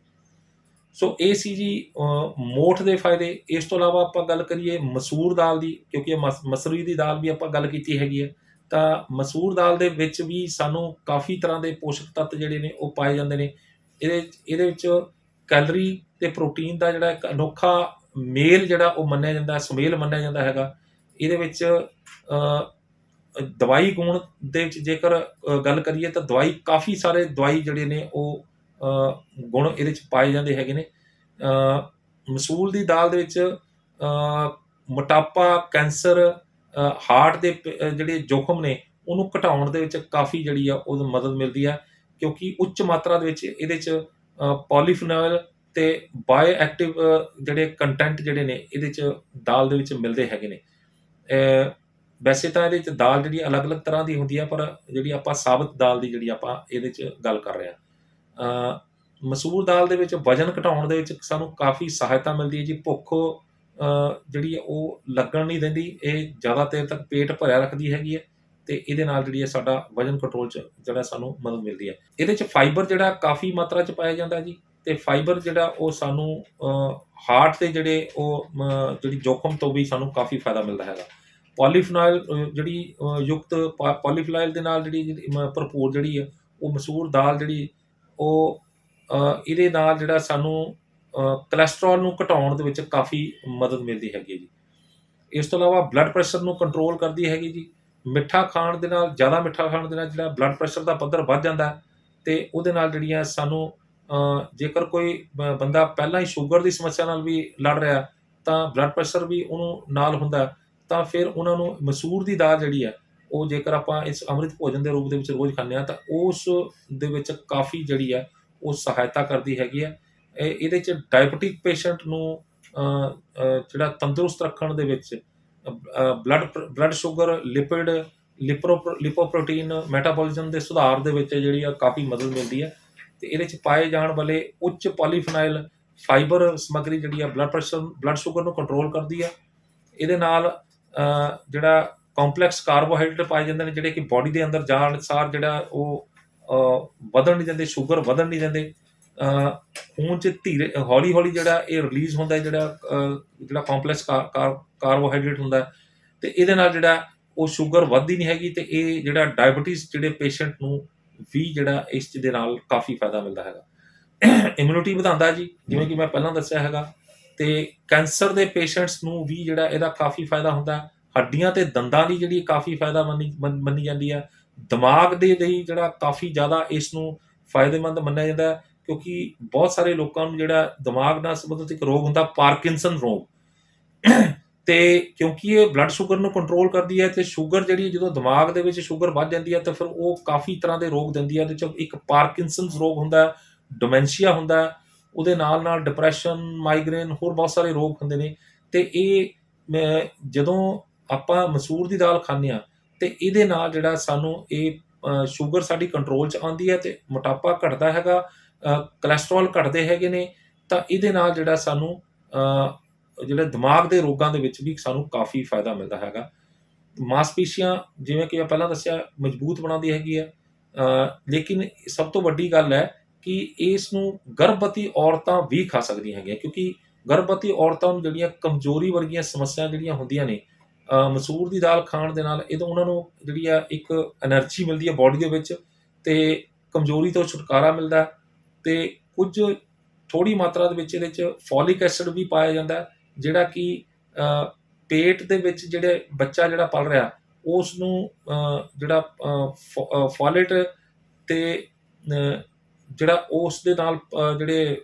ਸੋ ਇਹ ਸੀ ਜੀ ਮੋਠ ਦੇ ਫਾਇਦੇ, ਇਸ ਤੋਂ ਇਲਾਵਾ ਆਪਾਂ ਗੱਲ ਕਰੀਏ ਮਸੂਰ ਦਾਲ ਦੀ, ਕਿਉਂਕਿ ਮਸ- ਮਸਰੀ ਦੀ ਦਾਲ ਵੀ ਆਪਾਂ ਗੱਲ ਕੀਤੀ ਹੈਗੀ ਹੈ, ਤਾਂ ਮਸੂਰ ਦਾਲ ਦੇ ਵਿੱਚ ਵੀ ਸਾਨੂੰ ਕਾਫੀ ਤਰ੍ਹਾਂ ਦੇ ਪੋਸ਼ਕ ਤੱਤ ਜਿਹੜੇ ਨੇ ਉਹ ਪਾਏ ਜਾਂਦੇ ਨੇ। ਇਹਦੇ ਇਹਦੇ ਵਿੱਚ ਕੈਲਰੀ ਤੇ ਪ੍ਰੋਟੀਨ ਦਾ ਜਿਹੜਾ ਇੱਕ ਅਨੋਖਾ ਮੇਲ ਜਿਹੜਾ ਉਹ ਮੰਨਿਆ ਜਾਂਦਾ, ਸੁਮੇਲ ਮੰਨਿਆ ਜਾਂਦਾ ਹੈਗਾ। ਇਹਦੇ ਵਿੱਚ ਦਵਾਈ ਗੁਣ ਦੇ ਵਿੱਚ ਜੇਕਰ ਗੱਲ ਕਰੀਏ ਤਾਂ ਦਵਾਈ, ਕਾਫੀ ਸਾਰੇ ਦਵਾਈ ਜਿਹੜੇ ਨੇ ਉਹ ਗੁਣ ਇਹਦੇ 'ਚ ਪਾਏ ਜਾਂਦੇ ਹੈਗੇ ਨੇ। ਮਸੂਲ ਦੀ ਦਾਲ ਦੇ ਵਿੱਚ ਮੋਟਾਪਾ, ਕੈਂਸਰ ਹਾਰਟ ਦੇ ਪ- ਜਿਹੜੇ ਜੋਖਮ ਨੇ, ਉਹਨੂੰ ਘਟਾਉਣ ਦੇ ਵਿੱਚ ਕਾਫੀ ਜਿਹੜੀ ਆ ਉਹ ਮਦਦ ਮਿਲਦੀ ਹੈ ਕਿਉਂਕਿ ਉੱਚ ਮਾਤਰਾ ਦੇ ਵਿੱਚ ਇਹਦੇ ਚ ਪੋਲੀਫੀਨੋਲ ਤੇ ਬਾਇਓ ਐਕਟਿਵ ਜਿਹੜੇ ਕੰਟੈਂਟ ਜਿਹੜੇ ਨੇ, ਇਹਦੇ ਚ ਦਾਲ ਦੇ ਵਿੱਚ ਮਿਲਦੇ ਹੈਗੇ ਨੇ। ਵੈਸੇ ਤਾਂ ਇਹਦੇ ਚ ਦਾਲ ਜਿਹੜੀ ਅਲੱਗ-ਅਲੱਗ ਤਰ੍ਹਾਂ ਦੀ ਹੁੰਦੀ ਹੈ ਪਰ ਜਿਹੜੀ ਆਪਾਂ ਸਾਬਤ ਦਾਲ ਦੀ ਜਿਹੜੀ ਆਪਾਂ ਇਹਦੇ ਚ ਗੱਲ ਕਰ ਰਹੇ ਹਾਂ ਮਸੂਰ ਦਾਲ ਦੇ ਵਿੱਚ ਵਜਨ ਘਟਾਉਣ ਦੇ ਵਿੱਚ ਸਾਨੂੰ ਕਾਫੀ ਸਹਾਇਤਾ ਮਿਲਦੀ ਹੈ ਜੀ। ਭੁੱਖ ਜਿਹੜੀ ਹੈ ਉਹ ਲੱਗਣ ਨਹੀਂ ਦਿੰਦੀ। ਇਹ ਜ਼ਿਆਦਾ ਦੇਰ ਤੱਕ ਪੇਟ ਭਰਿਆ ਰੱਖਦੀ ਹੈਗੀ ਹੈ ਤੇ ਇਹਦੇ ਨਾਲ ਜਿਹੜੀ ਹੈ ਸਾਡਾ ਵਜਨ ਕੰਟਰੋਲ ਚ ਜਿਹੜਾ ਸਾਨੂੰ ਮਦਦ ਮਿਲਦੀ ਹੈ। ਇਹਦੇ ਚ ਫਾਈਬਰ ਜਿਹੜਾ ਕਾਫੀ ਮਾਤਰਾ ਚ ਪਾਇਆ ਜਾਂਦਾ ਜੀ ਤੇ ਫਾਈਬਰ ਜਿਹੜਾ ਉਹ ਸਾਨੂੰ ਹਾਰਟ ਦੇ ਜਿਹੜੇ ਉਹ ਜਿਹੜੀ ਜੋਖਮ ਤੋਂ ਵੀ ਸਾਨੂੰ ਕਾਫੀ ਫਾਇਦਾ ਮਿਲਦਾ ਹੈਗਾ। ਪੋਲੀਫੀਨੋਲ ਜਿਹੜੀ ਅ, ਯੁਕਤ ਪੋਲੀਫੀਨੋਲ ਦੇ ਨਾਲ ਜਿਹੜੀ ਜਿਹੜੀ, ਮ, ਭਰਪੂਰ ਜਿਹੜੀ ਹੈ ਉਹ ਮਸੂਰ ਦਾਲ ਜਿਹੜੀ ਉਹ ਇਹਦੇ ਨਾਲ ਜਿਹੜਾ ਸਾਨੂੰ ਅ, ਕੋਲੇਸਟ੍ਰੋਲ ਨੂੰ ਘਟਾਉਣ ਦੇ ਵਿੱਚ ਕਾਫੀ ਮਦਦ ਮਿਲਦੀ ਹੈਗੀ ਹੈ ਜੀ। ਇਸ ਤੋਂ ਇਲਾਵਾ ਬਲੱਡ ਪ੍ਰੈਸ਼ਰ ਨੂੰ ਕੰਟਰੋਲ ਕਰਦੀ ਹੈਗੀ ਜੀ। ਮਿੱਠਾ ਖਾਣ ਦੇ ਨਾਲ ਜ਼ਿਆਦਾ ਮਿੱਠਾ ਖਾਣ ਦੇ ਨਾਲ ਜਿਹੜਾ ਬਲੱਡ ਪ੍ਰੈਸ਼ਰ ਦਾ ਪੱਧਰ ਵੱਧ ਜਾਂਦਾ ਹੈ ਤੇ ਉਹਦੇ ਨਾਲ ਜਿਹੜੀਆਂ ਸਾਨੂੰ ਜੇਕਰ ਕੋਈ ਬ- ਬੰਦਾ ਪਹਿਲਾਂ ਹੀ ਸ਼ੂਗਰ ਦੀ ਸਮੱਸਿਆ ਨਾਲ ਵੀ ਲੜ ਰਿਹਾ ਤਾਂ ਬਲੱਡ ਪ੍ਰੈਸ਼ਰ ਵੀ ਉਹਨੂੰ ਨਾਲ ਹੁੰਦਾ ਤਾਂ ਫਿਰ ਉਹਨਾਂ ਨੂੰ ਮਸੂਰ ਦੀ ਦਾਲ ਜਿਹੜੀ ਹੈ ਉਹ ਜੇਕਰ ਆਪਾਂ ਇਸ ਅੰਮ੍ਰਿਤ ਭੋਜਨ ਦੇ ਰੂਪ ਦੇ ਵਿੱਚ ਰੋਜ਼ ਖਾਂਦੇ ਆ ਤਾਂ ਉਸ ਦੇ ਵਿੱਚ ਕਾਫੀ ਜਿਹੜੀ ਹੈ ਉਹ ਸਹਾਇਤਾ ਕਰਦੀ ਹੈਗੀ ਹੈ ਇਹ- ਇਹਦੇ ਚ ਡਾਇਬੀਟਿਕ ਪੇਸ਼ੈਂਟ ਨੂੰ ਜਿਹੜਾ ਤੰਦਰੁਸਤ ਰੱਖਣ ਦੇ ਵਿੱਚ ਬਲੱਡ ਬਲੱਡ ਸ਼ੂਗਰ ਲਿਪਿਡ ਲਿਪਰੋ ਲਿਪੋਪ੍ਰੋਟੀਨ ਮੈਟਾਬੋਲਿਜ਼ਮ ਦੇ ਸੁਧਾਰ ਦੇ ਵਿੱਚ ਜਿਹੜੀ ਆ ਕਾਫੀ ਮਦਦ ਮਿਲਦੀ ਹੈ ਤੇ ਇਹਦੇ ਚ ਪਾਏ ਜਾਣ ਵਾਲੇ ਉੱਚ ਪੋਲੀਫੀਨਾਈਲ ਫਾਈਬਰ ਸਮੱਗਰੀ ਜਿਹੜੀ ਆ ਬਲੱਡ ਪ੍ਰੈਸ਼ਰ ਬਲੱਡ ਸ਼ੂਗਰ ਨੂੰ ਕੰਟਰੋਲ ਕਰਦੀ ਆ। ਇਹਦੇ ਨਾਲ ਜਿਹੜਾ ਕੰਪਲੈਕਸ ਕਾਰਬੋਹਾਈਡਰੇਟ ਪਾਏ ਜਾਂਦੇ ਨੇ ਜਿਹੜੇ ਕਿ ਬਾਡੀ ਦੇ ਅੰਦਰ ਜਾਣ ਸਾਰ ਜਿਹੜਾ ਉਹ ਵਧਣ ਨਹੀਂ ਦਿੰਦੇ ਸ਼ੂਗਰ ਵਧਣ ਨਹੀਂ ਦਿੰਦੇ। ਖੂਨ ਚ ਧੀਰੇ ਹੌਲੀ ਹੌਲੀ ਜਿਹੜਾ ਇਹ ਰਿਲੀਜ਼ ਹੁੰਦਾ ਜਿਹੜਾ ਜਿਹੜਾ ਕੰਪਲੈਕਸ ਕਾਰਬੋਹਾਈਡਰੇਟ ਹੁੰਦਾ ਹੈ, ਤੇ ਇਹਦੇ ਨਾਲ ਜਿਹੜਾ ਉਹ ਸ਼ੂਗਰ ਵੱਧਦੀ ਨਹੀਂ ਹੈਗੀ ਤੇ ਇਹ ਜਿਹੜਾ ਡਾਇਬੀਟੀਜ਼ ਜਿਹੜੇ ਪੇਸ਼ੈਂਟ ਨੂੰ ਵੀ ਜਿਹੜਾ ਇਸ ਦੇ ਨਾਲ ਕਾਫੀ ਫਾਇਦਾ ਮਿਲਦਾ ਹੈਗਾ। ਇਮਿਊਨਿਟੀ ਵਧਾਉਂਦਾ ਜੀ ਜਿਵੇਂ ਕਿ ਮੈਂ ਪਹਿਲਾਂ ਦੱਸਿਆ ਹੈਗਾ ਤੇ ਕੈਂਸਰ ਦੇ ਪੇਸ਼ੈਂਟਸ ਨੂੰ ਵੀ ਜਿਹੜਾ ਇਹਦਾ ਕਾਫੀ ਫਾਇਦਾ ਹੁੰਦਾ ਹੱਡੀਆਂ ਤੇ ਦੰਦਾਂ ਦੀ ਜਿਹੜੀ ਕਾਫੀ ਫਾਇਦਾ ਮੰਨੀ ਮੰਨ- ਮੰਨੀ ਜਾਂਦੀ ਹੈ। ਦਿਮਾਗ ਦੇ ਲਈ ਜਿਹੜਾ ਕਾਫੀ ਜ਼ਿਆਦਾ ਇਸ ਨੂੰ ਫਾਇਦੇਮੰਦ ਮੰਨਿਆ ਜਾਂਦਾ ਕਿਉਂਕਿ ਬਹੁਤ ਸਾਰੇ ਲੋਕਾਂ ਨੂੰ ਜਿਹੜਾ ਦਿਮਾਗ ਨਾਲ ਸੰਬੰਧਿਤ ਇੱਕ ਰੋਗ ਹੁੰਦਾ, ਪਾਰਕਿੰਸਨ ਰੋਗ। ਤੇ ਕਿਉਂਕਿ ਇਹ ਬਲੱਡ ਸ਼ੂਗਰ ਨੂੰ ਕੰਟਰੋਲ ਕਰਦੀ ਹੈ ਤੇ ਸ਼ੂਗਰ ਜਿਹੜੀ ਜਦੋਂ ਦਿਮਾਗ ਦੇ ਵਿੱਚ ਸ਼ੂਗਰ ਵੱਧ ਜਾਂਦੀ ਹੈ, ਤਾਂ ਫਿਰ ਉਹ ਕਾਫੀ ਤਰ੍ਹਾਂ ਦੇ ਰੋਗ ਦਿੰਦੀ ਹੈ। ਉਹਦੇ ਚ ਇੱਕ ਪਾਰਕਿੰਸਨ ਰੋਗ ਹੁੰਦਾ ਡੋਮੈਂਸ਼ੀਆ ਹੁੰਦਾ ਉਹਦੇ ਨਾਲ ਨਾਲ ਡਿਪਰੈਸ਼ਨ ਮਾਈਗ੍ਰੇਨ ਹੋਰ ਬਹੁਤ ਸਾਰੇ ਰੋਗ ਹੁੰਦੇ ਨੇ। ਤੇ ਇਹ ਜਦੋਂ ਆਪਾਂ ਮਸੂਰ ਦੀ ਦਾਲ ਖਾਂਦੇ ਆ ਤੇ ਇਹਦੇ ਨਾਲ ਜਿਹੜਾ ਸਾਨੂੰ ਇਹ ਸ਼ੂਗਰ ਸਾਡੀ ਕੰਟਰੋਲ 'ਚ ਆਉਂਦੀ ਹੈ ਤੇ ਮੋਟਾਪਾ ਘਟਦਾ ਹੈਗਾ ਅ, ਕੋਲੇਸਟ੍ਰੋਲ ਘਟਦੇ ਹੈਗੇ ਨੇ ਤਾਂ ਇਹਦੇ ਨਾਲ ਜਿਹੜਾ ਸਾਨੂੰ ਅ, ਜਿਹੜੇ ਦਿਮਾਗ ਦੇ ਰੋਗਾਂ ਦੇ ਵਿੱਚ ਵੀ ਸਾਨੂੰ ਕਾਫੀ ਫਾਇਦਾ ਮਿਲਦਾ ਹੈਗਾ। ਮਾਸਪੇਸ਼ੀਆਂ ਜਿਵੇਂ ਕਿ ਮੈਂ ਪਹਿਲਾਂ ਦੱਸਿਆ ਮਜ਼ਬੂਤ ਬਣਾਉਂਦੀ ਹੈਗੀ ਹੈ। ਲੇਕਿਨ ਸਭ ਤੋਂ ਵੱਡੀ ਗੱਲ ਹੈ ਕਿ ਇਸ ਨੂੰ ਗਰਭਵਤੀ ਔਰਤਾਂ ਵੀ ਖਾ ਸਕਦੀਆਂ ਹੈਗੀਆਂ ਕਿਉਂਕਿ ਗਰਭਵਤੀ ਔਰਤਾਂ ਨੂੰ ਜਿਹੜੀਆਂ ਕਮਜ਼ੋਰੀ ਵਰਗੀਆਂ ਸਮੱਸਿਆ ਜਿਹੜੀਆਂ ਹੁੰਦੀਆਂ ਨੇ ਮਸੂਰ ਦੀ ਦਾਲ ਖਾਣ ਦੇ ਨਾਲ ਇਹਦੋਂ ਉਹਨਾਂ ਨੂੰ ਜਿਹੜੀ ਆ ਇੱਕ એનર્ਜੀ ਮਿਲਦੀ ਹੈ ਬਾਡੀ ਦੇ ਵਿੱਚ ਤੇ ਕਮਜ਼ੋਰੀ ਤੋਂ ਛੁਟਕਾਰਾ ਮਿਲਦਾ ਤੇ ਕੁਝ ਥੋੜੀ ਮਾਤਰਾ ਦੇ ਵਿੱਚ ਇਹਦੇ 'ਚ ਫੋਲਿਕ ਐਸਿਡ ਵੀ ਪਾਇਆ ਜਾਂਦਾ ਜਿਹੜਾ ਕਿ ਪੇਟ ਦੇ ਵਿੱਚ ਜਿਹੜੇ ਬੱਚਾ ਜਿਹੜਾ ਪਲ ਰਿਹਾ ਉਸ ਨੂੰ ਜਿਹੜਾ ਫੋਲੇਟ ਤੇ ਜਿਹੜਾ ਉਸ ਦੇ ਨਾਲ ਜਿਹੜੇ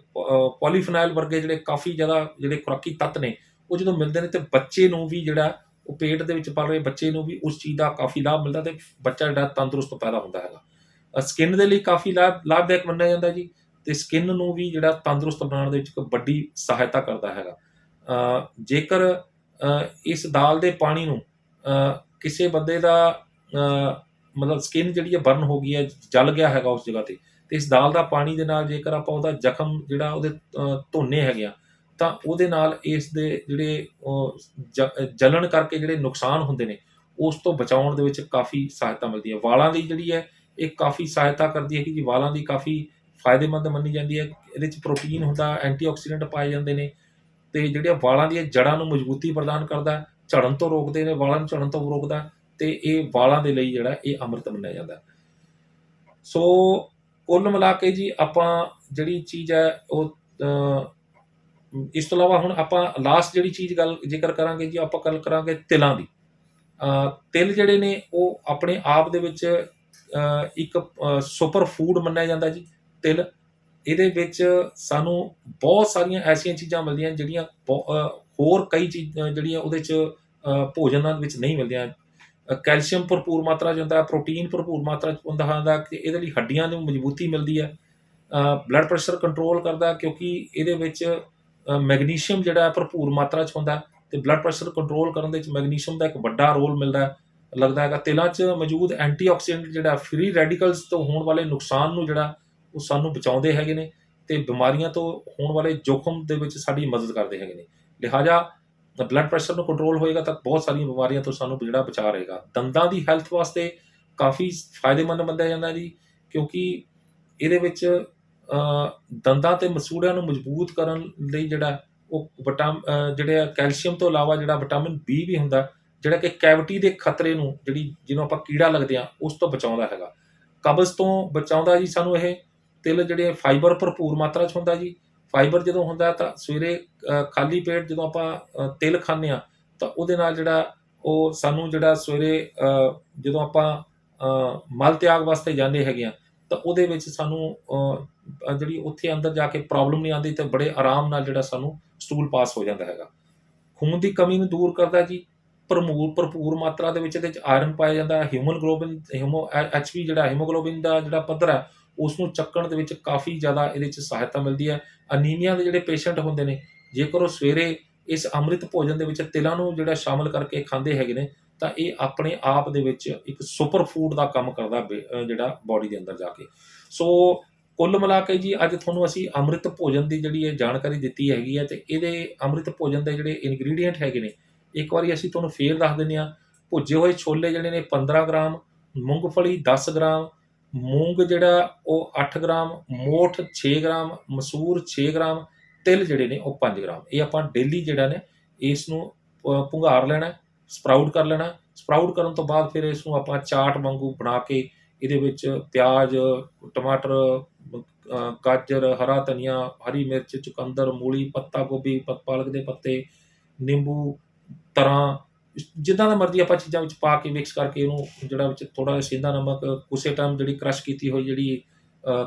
ਪੋਲੀਫਿਨਾਈਲ ਵਰਗੇ ਜਿਹੜੇ ਕਾਫੀ ਜ਼ਿਆਦਾ ਜਿਹੜੇ ਖੁਰਾਕੀ ਤੱਤ ਨੇ, ਉਹ ਜਦੋਂ ਮਿਲਦੇ ਨੇ ਤੇ ਬੱਚੇ ਨੂੰ ਵੀ ਜਿਹੜਾ ਉਹ ਪੇਟ ਦੇ ਵਿੱਚ ਪਲ ਰਹੇ ਬੱਚੇ ਨੂੰ ਵੀ ਉਸ ਚੀਜ਼ ਦਾ ਕਾਫੀ ਲਾਭ ਮਿਲਦਾ ਤੇ ਬੱਚਾ ਜਿਹੜਾ ਤੰਦਰੁਸਤ ਪੈਦਾ ਹੁੰਦਾ ਹੈਗਾ। ਸਕਿਨ ਦੇ ਲਈ ਕਾਫੀ ਲਾਭ, ਲਾਭਦਾਇਕ ਮੰਨਿਆ ਜਾਂਦਾ ਜੀ ਤੇ ਸਕਿਨ ਨੂੰ ਵੀ ਜਿਹੜਾ ਤੰਦਰੁਸਤ ਬਣਾਉਣ ਦੇ ਵਿੱਚ ਇੱਕ ਵੱਡੀ ਸਹਾਇਤਾ ਕਰਦਾ ਹੈਗਾ। ਜੇਕਰ ਇਸ ਦਾਲ ਦੇ ਪਾਣੀ ਨੂੰ ਕਿਸੇ ਬੰਦੇ ਦਾ ਮਤਲਬ ਸਕਿਨ ਜਿਹੜੀ ਹੈ ਬਰਨ ਹੋ ਗਈ ਹੈ, ਜਲ ਗਿਆ ਹੈਗਾ ਉਸ ਜਗ੍ਹਾ ਤੇ ਤੇ ਇਸ ਦਾਲ ਦਾ ਪਾਣੀ ਦੇ ਨਾਲ ਜੇਕਰ ਆਪਾਂ ਉਹਦਾ ਜ਼ਖਮ ਜਿਹੜਾ ਉਹਦੇ ਧੋਨੇ ਹੈਗੇ ਆ ਤਾਂ ਉਹਦੇ ਨਾਲ ਇਸ ਦੇ ਜਿਹੜੇ ਜ- ਜਲਣ ਕਰਕੇ ਜਿਹੜੇ ਨੁਕਸਾਨ ਹੁੰਦੇ ਨੇ, ਉਸ ਤੋਂ ਬਚਾਉਣ ਦੇ ਵਿੱਚ ਕਾਫੀ ਸਹਾਇਤਾ ਮਿਲਦੀ ਹੈ। ਵਾਲਾਂ ਦੀ ਜਿਹੜੀ ਹੈ, ਇਹ ਕਾਫੀ ਸਹਾਇਤਾ ਕਰਦੀ ਹੈ ਕਿ ਜੀ ਵਾਲਾਂ ਦੀ ਕਾਫੀ ਫਾਇਦੇਮੰਦ ਮੰਨੀ ਜਾਂਦੀ ਹੈ। ਇਹਦੇ ਵਿੱਚ ਪ੍ਰੋਟੀਨ ਹੁੰਦਾ, ਐਂਟੀਆਕਸੀਡੈਂਟ ਪਾਏ ਜਾਂਦੇ ਨੇ ਤੇ ਜਿਹੜੇ ਵਾਲਾਂ ਦੀਆਂ ਜੜ੍ਹਾਂ ਨੂੰ ਮਜ਼ਬੂਤੀ ਪ੍ਰਦਾਨ ਕਰਦਾ, ਝੜਨ ਤੋਂ ਰੋਕਦੇ ਨੇ, ਵਾਲਾਂ ਨੂੰ ਝੜਨ ਤੋਂ ਰੋਕਦਾ ਹੈ ਤੇ ਇਹ ਵਾਲਾਂ ਦੇ ਲਈ ਜਿਹੜਾ ਇਹ ਅੰਮ੍ਰਿਤ ਮੰਨਿਆ ਜਾਂਦਾ। ਸੋ ਕੁੱਲ ਮਿਲਾ ਕੇ ਜੀ ਆਪਾਂ ਜਿਹੜੀ ਚੀਜ਼ ਹੈ, ਉਹ ਇਸ ਤੋਂ ਇਲਾਵਾ ਹੁਣ ਆਪਾਂ ਲਾਸਟ ਜਿਹੜੀ ਚੀਜ਼ ਗੱਲ ਜ਼ਿਕਰ ਕਰਾਂਗੇ ਜੀ, ਆਪਾਂ ਗੱਲ ਕਰਾਂਗੇ ਤਿਲਾਂ ਦੀ। ਤਿਲ ਜਿਹੜੇ ਨੇ, ਉਹ ਆਪਣੇ ਆਪ ਦੇ ਵਿੱਚ ਇੱਕ ਸੁਪਰ ਫੂਡ ਮੰਨਿਆ ਜਾਂਦਾ ਜੀ, ਤਿਲ। ਇਹਦੇ ਵਿੱਚ ਸਾਨੂੰ ਬਹੁਤ ਸਾਰੀਆਂ ਐਸੀਆਂ ਚੀਜ਼ਾਂ ਮਿਲਦੀਆਂ ਜਿਹੜੀਆਂ ਬਹੁ- ਹੋਰ ਕਈ ਚੀਜ਼ਾਂ ਜਿਹੜੀਆਂ ਉਹਦੇ ਚ ਭੋਜਨਾਂ ਦੇ ਵਿੱਚ ਨਹੀਂ ਮਿਲਦੀਆਂ। ਕੈਲਸ਼ੀਅਮ ਭਰਪੂਰ ਮਾਤਰਾ 'ਚ ਹੁੰਦਾ ਹੈ, ਪ੍ਰੋਟੀਨ ਭਰਪੂਰ ਮਾਤਰਾ 'ਚ ਹੁੰਦਾ ਹੁੰਦਾ ਕਿ ਇਹਦੇ ਲਈ ਹੱਡੀਆਂ ਨੂੰ ਮਜ਼ਬੂਤੀ ਮਿਲਦੀ ਹੈ। ਬਲੱਡ ਪ੍ਰੈਸ਼ਰ ਕੰਟਰੋਲ ਕਰਦਾ ਕਿਉਂਕਿ ਇਹਦੇ ਵਿੱਚ ਮੈਗਨੀਸ਼ੀਅਮ ਜਿਹੜਾ ਹੈ ਭਰਪੂਰ ਮਾਤਰਾ 'ਚ ਹੁੰਦਾ ਹੈ ਤੇ ਬਲੱਡ ਪ੍ਰੈਸ਼ਰ ਕੰਟਰੋਲ ਕਰਨ ਦੇ ਵਿੱਚ ਮੈਗਨੀਸ਼ੀਅਮ ਦਾ ਇੱਕ ਵੱਡਾ ਰੋਲ ਮਿਲਦਾ ਹੈ। ਲੱਗਦਾ ਹੈਗਾ ਤਿਲਾਂ 'ਚ ਮੌਜੂਦ ਐਂਟੀਆਕਸੀਡੈਂਟ ਜਿਹੜਾ ਫ੍ਰੀ ਰੈਡੀਕਲਸ ਤੋਂ ਹੋਣ ਵਾਲੇ ਨੁਕਸਾਨ ਨੂੰ ਜਿਹੜਾ ਉਹ ਸਾਨੂੰ ਬਚਾਉਂਦੇ ਹੈਗੇ ਨੇ ਤੇ ਬਿਮਾਰੀਆਂ ਤੋਂ ਹੋਣ ਵਾਲੇ ਜੋਖਮ ਦੇ ਵਿੱਚ ਸਾਡੀ ਮਦਦ ਕਰਦੇ ਹੈਗੇ ਨੇ। ਲਿਹਾਜ਼ਾ ਬਲੱਡ ਪ੍ਰੈਸ਼ਰ ਨੂੰ ਕੰਟਰੋਲ ਹੋਏਗਾ ਤਾਂ ਬਹੁਤ ਸਾਰੀਆਂ ਬਿਮਾਰੀਆਂ ਤੋਂ ਸਾਨੂੰ ਜਿਹੜਾ ਬਚਾ ਰਹੇਗਾ। ਦੰਦਾਂ ਦੀ ਹੈਲਥ ਵਾਸਤੇ ਕਾਫੀ ਫਾਇਦੇਮੰਦ ਮੰਨਿਆ ਜਾਂਦਾ ਜੀ, ਕਿਉਂਕਿ ਇਹਦੇ ਵਿੱਚ ਦੰਦਾਂ ਤੇ ਮਸੂੜਿਆਂ ਨੂੰ ਮਜ਼ਬੂਤ ਕਰਨ ਲਈ ਜਿਹੜਾ ਉਹ ਵਿਟਾਮ ਅ, ਜਿਹੜੇ ਕੈਲਸ਼ੀਅਮ ਤੋਂ ਇਲਾਵਾ ਜਿਹੜਾ ਵਿਟਾਮਿਨ ਬੀ ਵੀ ਹੁੰਦਾ ਜਿਹੜਾ ਕਿ ਕੈਵਿਟੀ ਦੇ ਖਤਰੇ ਨੂੰ ਜਿਹੜੀ ਜਿਹਨੂੰ ਆਪਾਂ ਕੀੜਾ ਲੱਗਦੇ ਆ ਉਸ ਤੋਂ ਬਚਾਉਂਦਾ ਹੈਗਾ। ਕਬਜ਼ ਤੋਂ ਬਚਾਉਂਦਾ ਜੀ ਸਾਨੂੰ ਇਹ ਤਿਲ ਜਿਹੜੇ ਫਾਈਬਰ ਭਰਪੂਰ ਮਾਤਰਾ 'ਚ ਹੁੰਦਾ ਜੀ। ਫਾਈਬਰ ਜਦੋਂ ਹੁੰਦਾ ਤਾਂ ਸਵੇਰੇ ਖਾਲੀ ਪੇਟ ਜਦੋਂ ਆਪਾਂ ਤਿਲ ਖਾਂਦੇ ਆ ਤਾਂ ਉਹਦੇ ਨਾਲ ਜਿਹੜਾ ਉਹ ਸਾਨੂੰ ਜਿਹੜਾ ਸਵੇਰੇ ਜਦੋਂ ਆਪਾਂ ਮਲ ਤਿਆਗ ਵਾਸਤੇ ਜਾਂਦੇ ਹੈਗੇ ਆ ਤਾਂ ਉਹਦੇ ਵਿੱਚ ਸਾਨੂੰ ਜਿਹੜੀ ਉੱਥੇ ਅੰਦਰ ਜਾ ਕੇ ਪ੍ਰੋਬਲਮ ਨਹੀਂ ਆਉਂਦੀ ਤੇ ਬੜੇ ਆਰਾਮ ਨਾਲ ਜਿਹੜਾ ਸਾਨੂੰ ਸਟੂਲ ਪਾਸ ਹੋ ਜਾਂਦਾ ਹੈਗਾ। ਖੂਨ ਦੀ ਕਮੀ ਨੂੰ ਦੂਰ ਕਰਦਾ ਜੀ ਭਰਪੂਰ ਭਰਪੂਰ ਮਾਤਰਾ ਦੇ ਵਿੱਚ ਇਹਦੇ ਵਿੱਚ ਆਇਰਨ ਪਾਇਆ ਜਾਂਦਾ ਹੈ ਹੀਮੋਗਲੋਬਿਨ ਹੀਮੋ ਐਚਪੀ ਜਿਹੜਾ ਹੀਮੋਗਲੋਬਿਨ ਦਾ ਜਿਹੜਾ ਪੱਧਰ ਹੈ ਉਸ ਨੂੰ ਚੱਕਣ ਦੇ ਵਿੱਚ ਕਾਫੀ ਜ਼ਿਆਦਾ ਇਹਦੇ ਵਿੱਚ ਸਹਾਇਤਾ ਮਿਲਦੀ ਹੈ। ਅਨੀਮੀਆ ਦੇ ਜਿਹੜੇ ਪੇਸ਼ੈਂਟ ਹੁੰਦੇ ਨੇ, ਜੇਕਰ ਉਹ ਸਵੇਰੇ ਇਸ ਅੰਮ੍ਰਿਤ ਭੋਜਨ ਦੇ ਵਿੱਚ ਤਿਲਾਂ ਨੂੰ ਜਿਹੜਾ ਸ਼ਾਮਲ ਕਰਕੇ ਖਾਂਦੇ ਹੈਗੇ ਨੇ, ਤਾਂ ਇਹ ਆਪਣੇ ਆਪ ਦੇ ਵਿੱਚ ਇੱਕ ਸੁਪਰ ਫੂਡ ਦਾ ਕੰਮ ਕਰਦਾ ਬੇ- ਜਿਹੜਾ ਬਾਡੀ ਦੇ ਅੰਦਰ ਜਾ ਕੇ। ਸੋ ਕੁੱਲ ਮਿਲਾ ਕੇ ਜੀ ਅੱਜ ਤੁਹਾਨੂੰ ਅਸੀਂ ਅੰਮ੍ਰਿਤ ਭੋਜਨ ਦੀ ਜਿਹੜੀ ਇਹ ਜਾਣਕਾਰੀ ਦਿੱਤੀ ਹੈਗੀ ਹੈ ਤੇ ਇਹਦੇ ਅੰਮ੍ਰਿਤ ਭੋਜਨ ਦੇ ਜਿਹੜੇ ਇਨਗਰੀਡੀਐਂਟ ਹੈਗੇ ਨੇ ਇੱਕ ਵਾਰੀ ਅਸੀਂ ਤੁਹਾਨੂੰ ਫੇਰ ਦੱਸ ਦਿੰਦੇ ਹਾਂ। ਭੁੱਜੇ ਹੋਏ ਛੋਲੇ ਜਿਹੜੇ ਨੇ 15 ਗ੍ਰਾਮ ਮੂੰਗਫਲੀ 10 ਗ੍ਰਾਮ ਮੂੰਗ ਜਿਹੜਾ ਉਹ 8 ਗ੍ਰਾਮ ਮੋਠ 6 ਗ੍ਰਾਮ ਮਸੂਰ 6 ਗ੍ਰਾਮ ਤਿਲ ਜਿਹੜੇ ਨੇ ਉਹ 5 ਗ੍ਰਾਮ। ਇਹ ਆਪਾਂ ਡੇਲੀ ਜਿਹੜਾ ਨੇ ਇਸ ਨੂੰ ਅ, ਲੈਣਾ ਸਪਰਾਊਟ ਕਰ ਲੈਣਾ। ਸਪਰਾਊਟ ਕਰਨ ਤੋਂ ਬਾਅਦ ਫਿਰ ਇਸ ਨੂੰ ਆਪਾਂ ਚਾਟ ਵਾਂਗੂ ਬਣਾ ਕੇ ਇਹਦੇ ਵਿੱਚ ਪਿਆਜ਼, ਟਮਾਟਰ ਗਾਜਰ, ਹਰਾ ਧਨੀਆ, ਹਰੀ ਮਿਰਚ, ਚੁਕੰਦਰ, ਮੂਲੀ, ਪੱਤਾ ਗੋਭੀ, ਪ- ਪਾਲਕ ਦੇ ਪੱਤੇ, ਨਿੰਬੂ, ਤਰਾਂ ਜਿੱਦਾਂ ਦਾ ਮਰਜ਼ੀ ਆਪਾਂ ਚੀਜ਼ਾਂ ਵਿੱਚ ਪਾ ਕੇ ਮਿਕਸ ਕਰਕੇ ਇਹਨੂੰ ਜਿਹੜਾ ਵਿੱਚ ਥੋੜਾ ਜਿਹਾ ਸਿੰਦਾ ਨਮਕ, ਉਸੇ ਟਾਈਮ ਜਿਹੜੀ ਕ੍ਰਸ਼ ਕੀਤੀ ਹੋਈ ਜਿਹੜੀ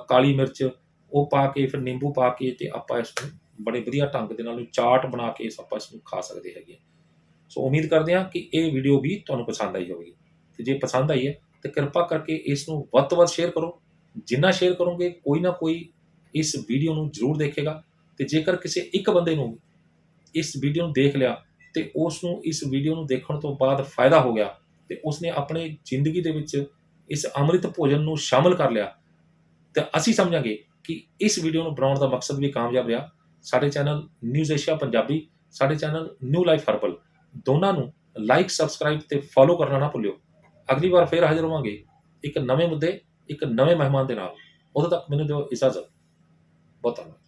ਕਾਲੀ ਮਿਰਚ, ਉਹ ਪਾ ਕੇ ਫਿਰ ਨਿੰਬੂ ਪਾ ਕੇ ਤੇ ਆਪਾਂ ਇਸ ਨੂੰ ਬੜੇ ਵਧੀਆ ਢੰਗ ਦੇ ਨਾਲ ਚਾਟ ਬਣਾ ਕੇ ਆਪਾਂ ਇਸ ਨੂੰ ਖਾ ਸਕਦੇ ਹੈਗੇ ਸੋ ਉਮੀਦ ਕਰਦੇ ਹਾਂ ਕਿ ਇਹ ਵੀਡੀਓ ਵੀ ਤੁਹਾਨੂੰ ਪਸੰਦ ਆਈ ਹੋਵੇਗੀ। ਤੇ ਜੇ ਪਸੰਦ ਆਈ ਹੈ ਤੇ ਕਿਰਪਾ ਕਰਕੇ ਇਸ ਨੂੰ ਵੱਧ ਤੋਂ ਵੱਧ ਸ਼ੇਅਰ ਕਰੋ। ਜਿੰਨਾ ਸ਼ੇਅਰ ਕਰੋਗੇ, ਕੋਈ ਨਾ ਕੋਈ ਇਸ ਵੀਡੀਓ ਨੂੰ ਜ਼ਰੂਰ ਦੇਖੇਗਾ। ਤੇ ਜੇਕਰ ਕਿਸੇ ਇੱਕ ਬੰਦੇ ਨੂੰ ਇਸ ਵੀਡੀਓ ਨੂੰ ਦੇਖ ਲਿਆ ਤੇ ਉਸ ਨੂੰ ਇਸ ਵੀਡੀਓ ਨੂੰ ਦੇਖਣ ਤੋਂ ਬਾਅਦ ਫਾਇਦਾ ਹੋ ਗਿਆ ਤੇ ਉਸਨੇ ਆਪਣੀ ਜ਼ਿੰਦਗੀ ਦੇ ਵਿੱਚ ਇਸ ਅੰਮ੍ਰਿਤ ਭੋਜਨ ਨੂੰ ਸ਼ਾਮਲ ਕਰ ਲਿਆ, ਤੇ ਅਸੀਂ ਸਮਝਾਂਗੇ ਕਿ ਇਸ ਵੀਡੀਓ ਨੂੰ ਬਣਾਉਣ ਦਾ ਮਕਸਦ ਵੀ ਕਾਮਯਾਬ ਰਿਹਾ। ਸਾਡੇ ਚੈਨਲ ਨਿਊਜ਼ ਏਸ਼ੀਆ ਪੰਜਾਬੀ, ਸਾਡੇ ਚੈਨਲ ਨਿਊ ਲਾਈਫ ਹਰਬਲ ਦੋਨਾਂ ਨੂੰ ਲਾਈਕ ਸਬਸਕ੍ਰਾਈਬ ਤੇ ਫੋਲੋ ਕਰਨਾ ਨਾ ਭੁੱਲਿਓ। ਅਗਲੀ ਵਾਰ ਫੇਰ ਹਾਜ਼ਰ ਹੋਵਾਂਗੇ ਇੱਕ ਨਵੇਂ ਮੁੱਦੇ, ਇੱਕ ਨਵੇਂ ਮਹਿਮਾਨ ਦੇ ਨਾਲ। ਉਦੋਂ ਤੱਕ ਮੈਨੂੰ ਦਿਓ ਇਜਾਜ਼ਤ। ਬਹੁਤ ਧੰਨਵਾਦ।